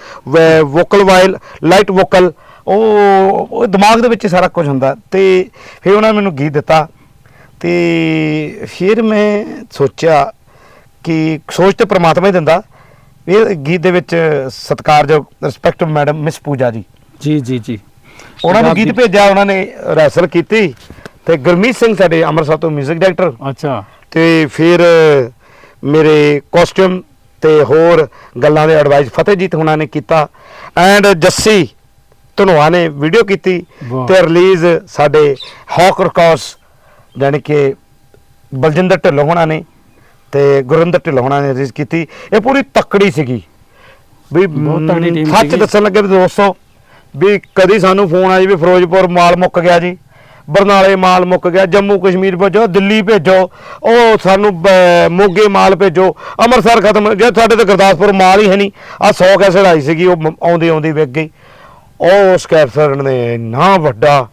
ਵੋਕਲ ਵਾਇਲ ਲਾਈਟ ਵੋਕਲ ਉਹ ਦਿਮਾਗ ਦੇ ਵਿੱਚ ਸਾਰਾ ਕੁਝ ਹੁੰਦਾ। ਤੇ ਫਿਰ ਉਹਨਾਂ ਮੈਨੂੰ ਗੀਤ ਦਿੱਤਾ। ਤੇ ਫਿਰ ਮੈਂ ਸੋਚਿਆ ਕਿ ਸੋਚ ਤੇ ਪ੍ਰਮਾਤਮਾ ਹੀ ਦਿੰਦਾ। ਇਹ ਗੀਤ ਦੇ ਵਿੱਚ ਸਤਿਕਾਰਯੋਗ ਰਿਸਪੈਕਟ ਮੈਡਮ ਮਿਸ ਪੂਜਾ ਜੀ। ਜੀ ਜੀ ਜੀ। ਉਹਨਾਂ ਨੂੰ ਗੀਤ ਭੇਜਿਆ ਉਹਨਾਂ ਨੇ ਰੈਸਲ ਕੀਤੀ। ਤੇ ਗੁਰਮੀਤ ਸਿੰਘ ਸਾਡੇ ਅੰਮ੍ਰਿਤਸਰ ਤੋਂ 뮤직 ਡਾਇਰੈਕਟਰ ਅੱਛਾ। ਤੇ ਫਿਰ ਮੇਰੇ ਕਾਸਟਿਊਮ ਤੇ ਹੋਰ ਗੱਲਾਂ ਦੇ ਐਡਵਾਈਸ ਫਤਿਹਜੀਤ ਹੁਣਾਂ ਨੇ ਕੀਤਾ ਐਂਡ ਜੱਸੀ ਧਨੋਆ ਨੇ ਵੀਡੀਓ ਕੀਤੀ। ਤੇ ਰਿਲੀਜ਼ ਸਾਡੇ ਹੌਕ ਰਿਕਾਰਡਸ ਯਾਨੀ ਕਿ ਬਲਜਿੰਦਰ ਢਿੱਲੋਂ ਹੋਣਾ ਨੇ ਤੇ ਗੁਰਿੰਦਰ ਢਿੱਲੋਂ ਹੋਣਾ ਨੇ ਰਿਲੀਜ਼ ਕੀਤੀ ਇਹ ਪੂਰੀ ਤੱਕੜੀ ਸੀਗੀ ਵੀ ਸੱਚ। ਦੱਸਣ ਲੱਗੇ ਵੀ ਦੋਸਤੋ ਵੀ ਕਦੀ ਸਾਨੂੰ ਫੋਨ ਆਈ ਵੀ ਫਿਰੋਜ਼ਪੁਰ ਮਾਲ ਮੁੱਕ ਗਿਆ ਜੀ ਬਰਨਾਲੇ ਮਾਲ ਮੁੱਕ ਗਿਆ ਜੰਮੂ ਕਸ਼ਮੀਰ ਭੇਜੋ ਦਿੱਲੀ ਭੇਜੋ ਉਹ ਸਾਨੂੰ ਮੋਗੇ ਮਾਲ ਭੇਜੋ ਅੰਮ੍ਰਿਤਸਰ ਖਤਮ ਜੇ ਸਾਡੇ ਤੇ ਗੁਰਦਾਸਪੁਰ ਮਾਲ ਹੀ ਹੈ ਨਹੀਂ। ਆ 100 ਕੈਸਟ ਆਈ ਸੀਗੀ ਉਹ ਆਉਂਦੀ ਆਉਂਦੀ ਵਿਕ ਗਈ। ਉਹ ਉਸ ਕੈਸਟ ਨੇ ਇੰਨਾ ਵੱਡਾ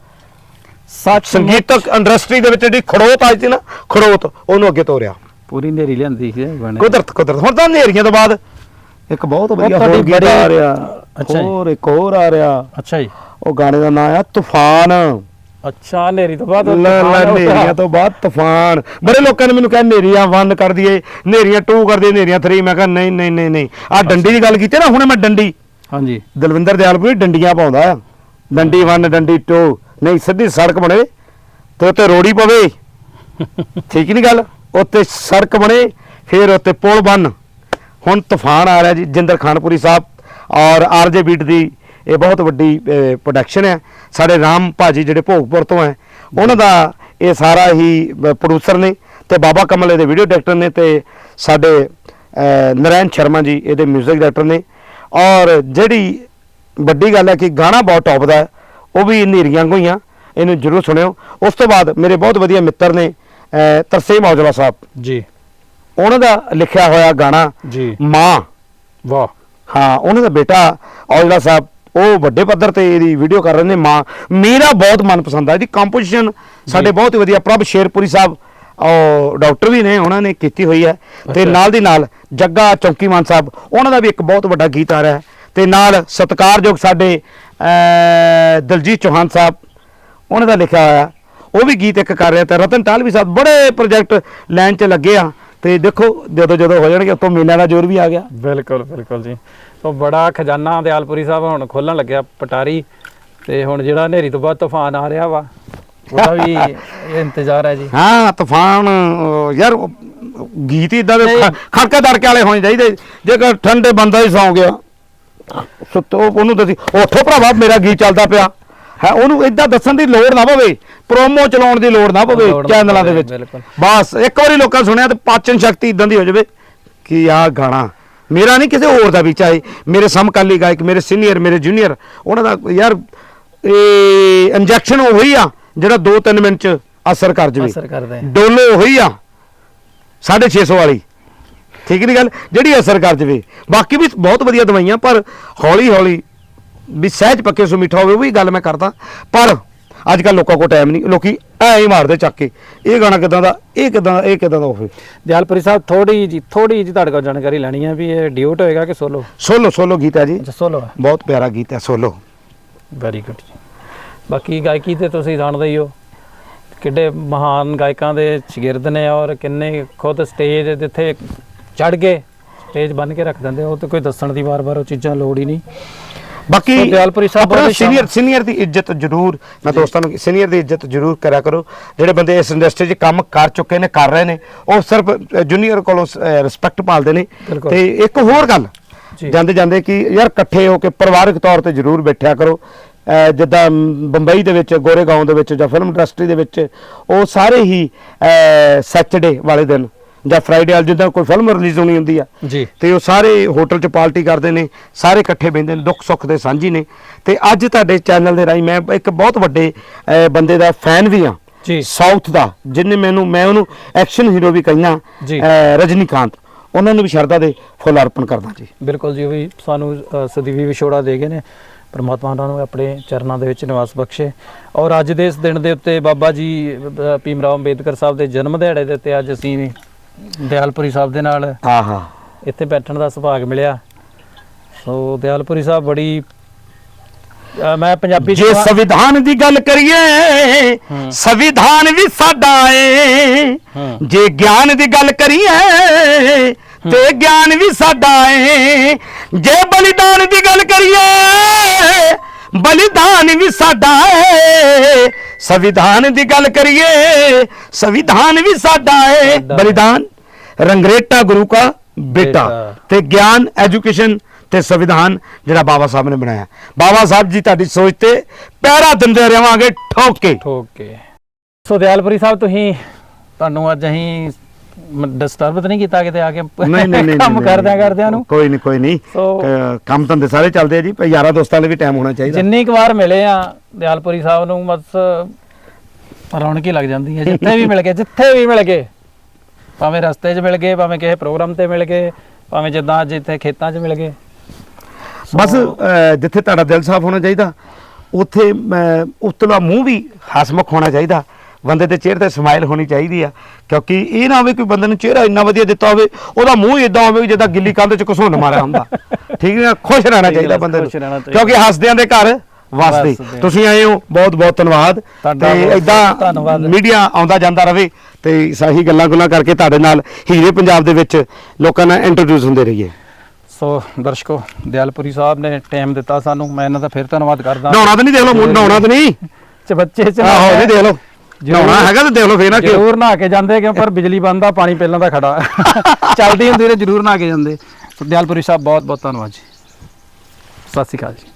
ਸੱਚ ਸੰਗੀਤਕ ਇੰਡਸਟਰੀ ਦੇ ਵਿੱਚ ਜਿਹੜੀ ਖੜੋਤ ਆਈ ਸੀ ਨਾ ਖੜੋਤ ਉਹਨੂੰ ਅੱਗੇ ਤੋਰਿਆ। ਪੂਰੀ ਨੇਰੀ ਲਿਆਂਦੀ ਹੈ ਬਣੇ। ਕੁਦਰਤ ਕੁਦਰਤ। ਹੁਣ ਤਾਂ ਹਨੇਰੀਆਂ ਤੋਂ ਬਾਅਦ ਇੱਕ ਬਹੁਤ ਵਧੀਆ ਹੋਰ ਗੀਤ ਆ ਰਿਹਾ। ਅੱਛਾ। ਹੋਰ ਇੱਕ ਹੋਰ ਆ ਰਿਹਾ। ਅੱਛਾ ਜੀ। ਉਹ ਗਾਣੇ ਦਾ ਨਾਮ ਆ ਤੂਫਾਨ। ਅੱਛਾ ਨੇਰੀ ਤੋਂ ਬਾਅਦ ਲੈ ਲੈ ਨੇਰੀਆਂ ਤੋਂ ਬਾਅਦ ਤੂਫਾਨ। ਬੜੇ ਲੋਕਾਂ ਨੇ ਮੈਨੂੰ ਕਿਹਾ ਨੇਰੀਆਂ 1 ਕਰ ਦਈਏ ਨੇਰੀਆਂ 2 ਕਰ ਦਈਏ ਨੇਰੀਆਂ 3 ਮੈਂ ਕਿਹਾ ਨਹੀਂ ਨਹੀਂ ਨਹੀਂ ਨਹੀਂ। ਆ ਡੰਡੀ ਦੀ ਗੱਲ ਕੀਤੀ ਨਾ ਹੁਣੇ ਮੈਂ ਡੰਡੀ। ਹਾਂਜੀ। ਦਲਵਿੰਦਰ ਦਿਆਲਪੁਰੀ ਡੰਡੀਆਂ ਪਾਉਂਦਾ। ਡੰਡੀ 1 ਡੰਡੀ 2 ਨਹੀਂ ਸਿੱਧੀ ਸੜਕ ਬਣੇ ਤੇ ਉੱਤੇ ਰੋੜੀ ਪਵੇ। ਠੀਕ ਨਹੀਂ ਗੱਲ? ਉੱਤੇ ਸੜਕ ਬਣੇ ਫਿਰ ਉੱਤੇ ਪੁਲ ਬਣ। ਹੁਣ ਤੂਫਾਨ ਆ ਰਿਹਾ ਜੀ ਜਿੰਦਰ ਖਾਨਪੁਰੀ ਸਾਹਿਬ ਔਰ ਆਰਜੇ ਬੀਟ ਦੀ ਇਹ ਬਹੁਤ ਵੱਡੀ ਪ੍ਰੋਡਕਸ਼ਨ ਹੈ। ਸਾਡੇ ਰਾਮ ਭਾਜੀ ਜਿਹੜੇ ਭੋਗਪੁਰ ਤੋਂ ਹੈ ਉਹਨਾਂ ਦਾ ਇਹ ਸਾਰਾ ਹੀ ਪ੍ਰੋਡਿਊਸਰ ਨੇ ਤੇ ਬਾਬਾ ਕਮਲ ਇਹਦੇ ਵੀਡੀਓ ਡਾਇਰੈਕਟਰ ਨੇ ਤੇ ਸਾਡੇ ਨਰੈਣ ਸ਼ਰਮਾ ਜੀ ਇਹਦੇ 뮤직 ਡਾਇਰੈਕਟਰ ਨੇ। ਔਰ ਜਿਹੜੀ ਵੱਡੀ ਗੱਲ ਹੈ ਕਿ ਗਾਣਾ ਬਹੁਤ ਟੌਪ ਦਾ ਉਹ ਵੀ ਨੇਰੀਆਂ ਗੋਈਆਂ ਇਹਨੂੰ ਜਰੂਰ ਸੁਣਿਓ। ਉਸ ਤੋਂ ਬਾਅਦ ਮੇਰੇ ਬਹੁਤ ਵਧੀਆ ਮਿੱਤਰ ਨੇ ਤਰਸੇਮ ਔਜਲਾ ਸਾਹਿਬ। ਜੀ। ਉਹਨਾਂ ਦਾ ਲਿਖਿਆ ਹੋਇਆ ਗਾਣਾ ਜੀ। ਮਾਂ। ਵਾਹ। ਹਾਂ ਉਹਨਾਂ ਦਾ ਬੇਟਾ ਔਜਲਾ ਸਾਹਿਬ ਉਹ ਵੱਡੇ ਪੱਧਰ ਤੇ ਇਹਦੀ ਵੀਡੀਓ ਕਰ ਰਹੇ ਨੇ ਮਾਂ। ਮੇਰਾ ਬਹੁਤ ਮਨਪਸੰਦ ਆ ਇਹਦੀ ਕੰਪੋਜੀਸ਼ਨ ਸਾਡੇ ਬਹੁਤ ਹੀ ਵਧੀਆ। ਪ੍ਰਭ ਸ਼ੇਰਪੁਰੀ ਸਾਹਿਬ ਉਹ ਡਾਕਟਰ ਵੀ ਨੇ ਉਹਨਾਂ ਨੇ ਕੀਤੀ ਹੋਈ ਹੈ। ਤੇ। ਨਾਲ ਦੀ ਨਾਲ ਜੱਗਾ ਚੌਂਕੀਮਾਨ ਸਾਹਿਬ ਉਹਨਾਂ ਦਾ ਵੀ ਇੱਕ ਬਹੁਤ ਵੱਡਾ ਗੀਤ ਆ ਰਿਹਾ ਹੈ। ਤੇ ਨਾਲ ਸਤਿਕਾਰਯੋਗ ਸਾਡੇ ਦਲਜੀਤ ਚੌਹਾਨ ਸਾਹਿਬ ਉਹਨਾਂ ਦਾ ਲਿਖਿਆ ਹੋਇਆ। ਉਹ ਵੀ ਗੀਤ ਇੱਕ ਕਰ ਰਿਹਾ ਤੇ ਰਤਨ ਟਾਲਵੀ ਸਾਹਿਬ ਬੜੇ ਪ੍ਰੋਜੈਕਟ ਲਾਈਨ 'ਚ ਲੱਗੇ ਆ। ਤੇ ਦੇਖੋ ਜਦੋਂ ਜਦੋਂ ਹੋ ਜਾਣਗੇ ਉਤੋਂ ਮੇਲਿਆਂ ਦਾ ਜ਼ੋਰ ਵੀ ਆ ਗਿਆ। ਬਿਲਕੁਲ ਬਿਲਕੁਲ ਜੀ। ਸੋ ਬੜਾ ਖਜ਼ਾਨਾ ਦਿਆਲਪੁਰੀ ਸਾਹਿਬ ਹੁਣ ਖੋਲਣ ਲੱਗਿਆ ਪਟਾਰੀ ਤੇ ਹੁਣ ਜਿਹੜਾ ਹਨੇਰੀ ਤੋਂ ਬਾਅਦ ਤੂਫਾਨ ਆ ਰਿਹਾ ਵਾ ਉਹਦਾ ਵੀ ਇੰਤਜ਼ਾਰ ਹੈ ਜੀ। ਹਾਂ ਤੂਫਾਨ ਯਾਰ ਗੀਤ ਇਦਾਂ ਦੇ ਖੜਕੇ ਦੜਕੇ ਵਾਲੇ ਹੋਣੇ ਚਾਹੀਦੇ। ਜੇਕਰ ਠੰਡੇ ਬੰਦਾ ਹੀ ਸੌਂ ਗਿਆ ਸੁੱਤੋ ਉਹਨੂੰ ਦੱਸੀ ਉੱਠੋ ਭਰਾਵਾ ਮੇਰਾ ਗੀਤ ਚੱਲਦਾ ਪਿਆ। ਹੈ ਉਹਨੂੰ ਇਦਾਂ ਦੱਸਣ ਦੀ ਲੋੜ ਨਾ ਪਵੇ ਪ੍ਰੋਮੋ ਚਲਾਉਣ ਦੀ ਲੋੜ ਨਾ ਪਵੇ ਚੈਨਲਾਂ ਦੇ ਵਿੱਚ। ਬਸ ਇੱਕ ਵਾਰੀ ਲੋਕਾਂ ਸੁਣਿਆ ਤੇ ਪਾਚਨ ਸ਼ਕਤੀ ਇਦਾਂ ਦੀ ਹੋ ਜਾਵੇ ਕਿ ਆਹ ਗਾਣਾ ਮੇਰਾ ਨਹੀਂ ਕਿਸੇ ਹੋਰ ਦਾ ਵੀ ਚਾਹੇ। ਮੇਰੇ ਸਮਕਾਲੀ ਗਾਇਕ ਮੇਰੇ ਸੀਨੀਅਰ ਮੇਰੇ ਜੂਨੀਅਰ ਉਹਨਾਂ ਦਾ ਯਾਰ ਇਹ ਇੰਜੈਕਸ਼ਨ ਉਹੀ ਆ ਜਿਹੜਾ 2-3 ਮਿੰਟ ਚ ਅਸਰ ਕਰ ਜਾਵੇ। ਅਸਰ ਕਰਦਾ ਹੈ। ਡੋਲੋ ਉਹੀ ਆ 650 ਵਾਲੀ। ਠੀਕ ਨਹੀਂ ਗੱਲ? ਜਿਹੜੀ ਅਸਰ ਕਰ ਜਾਵੇ। ਬਾਕੀ ਵੀ ਬਹੁਤ ਵਧੀਆ ਦਵਾਈਆਂ ਪਰ ਹੌਲੀ ਹੌਲੀ ਵੀ ਸਹਿਜ ਪੱਕੇ ਸੋ ਮਿੱਠਾ ਹੋਵੇ ਉਹ ਵੀ ਗੱਲ ਮੈਂ ਕਰਦਾ। ਪਰ ਅੱਜ ਕੱਲ ਲੋਕਾਂ ਕੋਲ ਟਾਈਮ ਨਹੀਂ। ਲੋਕੀ ਐ ਹੀ ਮਾਰਦੇ ਚੱਕ ਕੇ। ਇਹ ਗਾਣਾ ਕਿਦਾਂ ਦਾ ਇਹ ਕਿਦਾਂ ਦਾ ਇਹ ਕਿਦਾਂ ਦਾ ਹੋਵੇ? ਦਿਆਲਪੁਰੀ ਸਾਹਿਬ ਥੋੜੀ ਜੀ ਥੋੜੀ ਜੀ ਤੁਹਾਡੇ ਕੋਲ ਜਾਣਕਾਰੀ ਲੈਣੀ ਹੈ ਵੀ ਇਹ ਡਿਊਟ ਹੋਏਗਾ ਕਿ ਸੋਲੋ ਸੋਲੋ ਸੋਲੋ ਗੀਤ ਹੈ ਜੀ। ਅੱਛਾ ਸੋਲੋ ਹੈ। ਬਹੁਤ ਪਿਆਰਾ ਗੀਤ ਹੈ ਸੋਲੋ ਵੈਰੀ ਗੁੱਡ ਜੀ। ਬਾਕੀ ਗਾਇਕੀ ਤੇ ਤੁਸੀਂ ਜਾਣਦੇ ਹੀ ਹੋ। ਕਿੱਡੇ ਮਹਾਨ ਗਾਇਕਾਂ ਦੇ ਸ਼ਾਗਿਰਦ ਨੇ ਔਰ ਕਿੰਨੇ ਖੁਦ ਸਟੇਜ ਜਿੱਥੇ ਚੜ ਕੇ ਸਟੇਜ ਬਣ ਕੇ ਰੱਖ ਦਿੰਦੇ ਉਹ ਤੇ ਕੋਈ ਦੱਸਣ ਦੀ ਵਾਰ-ਵਾਰ ਉਹ ਚੀਜ਼ਾਂ ਲੋੜ ਹੀ ਨਹੀਂ। ਬਾਕੀ ਦਿਆਲਪੁਰੀ ਸਾਹਿਬ ਬਹੁਤ ਸੀਨੀਅਰ ਸੀਨੀਅਰ ਦੀ ਇੱਜ਼ਤ ਜ਼ਰੂਰ ਮੈਂ ਦੋਸਤਾਂ ਨੂੰ ਸੀਨੀਅਰ ਦੀ ਇੱਜ਼ਤ ਜ਼ਰੂਰ ਕਰਿਆ ਕਰੋ ਜਿਹੜੇ ਬੰਦੇ ਇਸ ਇੰਡਸਟਰੀ 'ਚ ਕੰਮ ਕਰ ਚੁੱਕੇ ਨੇ ਕਰ ਰਹੇ ਨੇ ਉਹ ਸਿਰਫ ਜੂਨੀਅਰ ਕੋਲੋਂ ਰਿਸਪੈਕਟ ਪਾਲਦੇ ਨੇ। ਤੇ ਇੱਕ ਹੋਰ ਗੱਲ। ਜਾਂਦੇ ਜਾਂਦੇ ਕਿ ਯਾਰ ਇਕੱਠੇ ਹੋ ਕੇ ਪਰਿਵਾਰਕ ਤੌਰ ਤੇ ਜ਼ਰੂਰ ਬੈਠਿਆ ਕਰੋ ਜਿੱਦਾਂ ਬੰਬਈ ਦੇ ਵਿੱਚ ਗੋਰੇਗਾਉਂ ਦੇ ਵਿੱਚ ਜਾਂ ਫਿਲਮ ਇੰਡਸਟਰੀ ਦੇ ਵਿੱਚ ਉਹ ਸਾਰੇ ਹੀ ਸੈਚਰਡੇ ਵਾਲੇ ਦਿਨ ਜਾਂ ਫਰਾਈਡੇ ਵਾਲੇ ਜਿੱਦਾਂ ਕੋਈ ਫਿਲਮ ਰਿਲੀਜ਼ ਹੋਣੀ ਹੁੰਦੀ ਆ ਜੀ। ਤੇ ਉਹ ਸਾਰੇ ਹੋਟਲ 'ਚ ਪਾਰਟੀ ਕਰਦੇ ਨੇ ਸਾਰੇ ਇਕੱਠੇ ਬੈਠਦੇ ਨੇ ਦੁੱਖ ਸੁੱਖ ਦੇ ਸਾਂਝੀ ਨੇ। ਤੇ ਅੱਜ ਤੁਹਾਡੇ ਚੈਨਲ ਦੇ ਰਾਹੀਂ ਮੈਂ ਇੱਕ ਬਹੁਤ ਵੱਡੇ ਅਹ, ਬੰਦੇ ਦਾ ਫੈਨ ਵੀ ਆ ਜੀ। ਸਾਊਥ ਦਾ ਜਿਹਨੇ ਮੈਨੂੰ ਮੈਂ ਉਹਨੂੰ ਐਕਸ਼ਨ ਹੀਰੋ ਵੀ ਕਹਿੰਦਾ ਜੀ। ਰਜਨੀਕਾਂਤ ਉਹਨਾਂ ਨੂੰ ਵੀ ਸ਼ਰਧਾ ਦੇ ਫੁੱਲ ਅਰਪਣ ਕਰਦਾ ਜੀ। ਬਿਲਕੁਲ ਜੀ ਉਹ ਵੀ ਸਾਨੂੰ ਅ, ਸਦੀਵੀ ਵਿਛੋੜਾ ਦੇ ਗਏ ਨੇ ਪਰਮਾਤਮਾ ਉਹਨਾਂ ਨੂੰ ਆਪਣੇ ਚਰਨਾਂ ਦੇ ਵਿੱਚ ਨਿਵਾਸ ਬਖਸ਼ੇ। ਔਰ ਅੱਜ ਦੇ ਇਸ ਦਿਨ ਦੇ ਉੱਤੇ ਬਾਬਾ ਜੀ ਅ, ਭੀਮ ਰਾਓ ਅੰਬੇਦਕਰ ਸਾਹਿਬ ਦੇ ਜਨਮ ਦਿਹਾੜੇ ਦੇ ਉੱਤੇ ਅੱਜ ਅਸੀਂ ਦਿਆਲਪੁਰੀ ਸਾਹਿਬ ਦੇ ਨਾਲ ਆਹਾ ਇੱਥੇ ਬੈਠਣ ਦਾ ਸੁਭਾਗ ਮਿਲਿਆ। ਸੋ ਦਿਆਲਪੁਰੀ ਸਾਹਿਬ ਬੜੀ ਮੈਂ ਪੰਜਾਬੀ ਜੇ ਸੰਵਿਧਾਨ ਦੀ ਗੱਲ ਕਰੀਏ ਹੂੰ। ਸੰਵਿਧਾਨ ਵੀ ਸਾਡਾ ਏ। ਹੂੰ। ਜੇ ਗਿਆਨ ਦੀ ਗੱਲ ਕਰੀਏ ਤੇ ਗਿਆਨ ਵੀ ਸਾਡਾ ਏ। ਜੇ ਬਲੀਦਾਨ ਦੀ ਗੱਲ ਕਰੀਏ ਬਲੀਦਾਨ ਵੀ ਸਾਡਾ ਏ। ਸੰਵਿਧਾਨ ਦੀ ਗੱਲ ਕਰੀਏ ਸੰਵਿਧਾਨ ਵੀ ਸਾਡਾ ਸਾਡਾ। ਬਲੀਦਾਨ ਰੰਗਰੇਟਾ ਗੁਰੂ ਕਾ ਬੇਟਾ। ਤੇ ਗਿਆਨ ਐਜੂਕੇਸ਼ਨ ਤੇ ਸੰਵਿਧਾਨ ਜਿਹੜਾ ਬਾਬਾ ਸਾਹਿਬ ਨੇ ਬਣਾਇਆ ਬਾਬਾ ਸਾਹਿਬ ਜੀ ਤੁਹਾਡੀ ਸੋਚ ਤੇ ਪਹਿਰਾ ਦਿੰਦੇ ਠੋਕ ਕੇ ਠੋਕ ਕੇ ਸੋ ਦਿਆਲਪੁਰੀ ਸਾਹਿਬ ਤੁਸੀਂ ਤੁਹਾਨੂੰ ਅੱਜ ਅਸੀਂ ਡਿਸਟਰਬ ਤਾਂ ਨਹੀਂ ਕੀਤਾ ਕਿਤੇ ਆ ਕੇ? ਨਹੀਂ ਨਹੀਂ ਨਹੀਂ ਕੰਮ ਕਰਦਿਆਂ। ਕਰਦਿਆਂ ਨੂੰ? ਕੋਈ ਨਹੀਂ ਕੋਈ ਨਹੀਂ। ਕੰਮ ਧੰਦੇ ਸਾਰੇ ਚੱਲਦੇ ਆ ਜੀ ਪਰ ਯਾਰਾਂ ਦੋਸਤਾਂ ਲਈ ਵੀ ਟਾਈਮ ਹੋਣਾ ਚਾਹੀਦਾ। ਜਿੰਨੀ ਕੁ ਵਾਰ ਮਿਲੇ ਆ ਦਿਆਲਪੁਰੀ ਸਾਹਿਬ ਨੂੰ ਬਸ ਰੌਣਕ ਹੀ ਲੱਗ ਜਾਂਦੀ ਹੈ। ਜਿੱਥੇ ਵੀ ਮਿਲ ਗਏ ਜਿੱਥੇ ਵੀ ਮਿਲ ਗਏ। ਭਾਵੇਂ ਰਸਤੇ 'ਚ ਮਿਲ ਗਏ ਭਾਵੇਂ ਕਿਸੇ ਪ੍ਰੋਗਰਾਮ ਤੇ ਮਿਲ ਗਏ ਭਾਵੇਂ ਜਿੱਦਾਂ ਅੱਜ ਇੱਥੇ ਖੇਤਾਂ 'ਚ ਮਿਲ ਗਏ। ਬਸ ਜਿੱਥੇ ਤੁਹਾਡਾ ਦਿਲ ਸਾਫ਼ ਹੋਣਾ ਚਾਹੀਦਾ ਉੱਥੇ ਉਤਲਾ ਮੂੰਹ ਵੀ ਹਸਮੁਖ ਹੋਣਾ ਚਾਹੀਦਾ। ਬੰਦੇ ਦੇ ਚਿਹਰੇ ਤੇ ਸਮਾਈਲ ਹੋਣੀ ਚਾਹੀਦੀ ਆ ਕਿਉਂਕਿ ਇਹ ਨਾ ਹੋਵੇ ਕੋਈ ਬੰਦੇ ਨੂੰ ਚਿਹਰਾ ਇੰਨਾ ਵਧੀਆ ਦਿੱਤਾ ਹੋਵੇ ਉਹਦਾ ਮੂੰਹ ਇਦਾਂ ਹੋਵੇ ਜਿੱਦਾਂ ਗਿੱਲੀ ਕੰਧ 'ਚ ਘਸੁੰਨ ਮਾਰਿਆ ਹੁੰਦਾ ਠੀਕ ਹੈ? ਖੁਸ਼ ਰਹਿਣਾ ਚਾਹੀਦਾ ਬੰਦੇ ਨੂੰ। ਕਿਉਂਕਿ ਹੱਸਦਿਆਂ ਦੇ ਘਰ ਵਸਦੇ। ਤੁਸੀਂ ਆਏ ਹੋ ਬਹੁਤ ਬਹੁਤ ਧੰਨਵਾਦ ਤੇ ਇਦਾਂ। ਮੀਡੀਆ ਆਉਂਦਾ ਜਾਂਦਾ ਰਵੇ ਤੇ ਸਹੀ ਗੱਲਾਂ ਗੁੱਲਾਂ ਕਰਕੇ ਤੁਹਾਡੇ ਨਾਲ ਹੀਰੇ ਪੰਜਾਬ ਦੇ ਵਿੱਚ ਲੋਕਾਂ ਨਾਲ ਇੰਟਰੋਡਿਊਸ ਹੁੰਦੇ ਰਹੀਏ ਸੋ ਦਰਸ਼ਕੋ ਦਿਆਲਪੁਰੀ ਸਾਹਿਬ ਨੇ ਟਾਈਮ ਦਿੱਤਾ ਸਾਨੂੰ ਮੈਂ ਇਹਨਾਂ ਦਾ ਫਿਰ ਧੰਨਵਾਦ ਕਰਦਾ ਨਹਾਉਣਾ ਤਾਂ ਨਹੀਂ ਦੇਖ ਲਓ ਨਹਾਉਣਾ ਤਾਂ ਨਹੀਂ ਚ ਬੱਚੇ ਚ ਆਹੋ ਜੀ ਦੇਖ ਲਓ। ਨਹਾਉਣਾ ਹੈਗਾ ਤਾਂ ਦੇਖ ਲਓ ਫੇਰ ਨਾ ਕਿਉਂ। ਜ਼ਰੂਰ ਨਹਾ ਕੇ ਜਾਂਦੇ ਕਿਉਂ? ਪਰ ਬਿਜਲੀ ਬੰਦ ਆ ਪਾਣੀ ਪਹਿਲਾਂ ਦਾ ਖੜਾ। ਚੱਲਦੀ ਹੁੰਦੀ ਤੇ ਜ਼ਰੂਰ ਨਹਾ ਕੇ ਜਾਂਦੇ। ਦਿਆਲਪੁਰੀ ਸਾਹਿਬ ਬਹੁਤ ਬਹੁਤ ਧੰਨਵਾਦ ਜੀ। ਸਤਿ ਸ਼੍ਰੀ ਅਕਾਲ ਜੀ।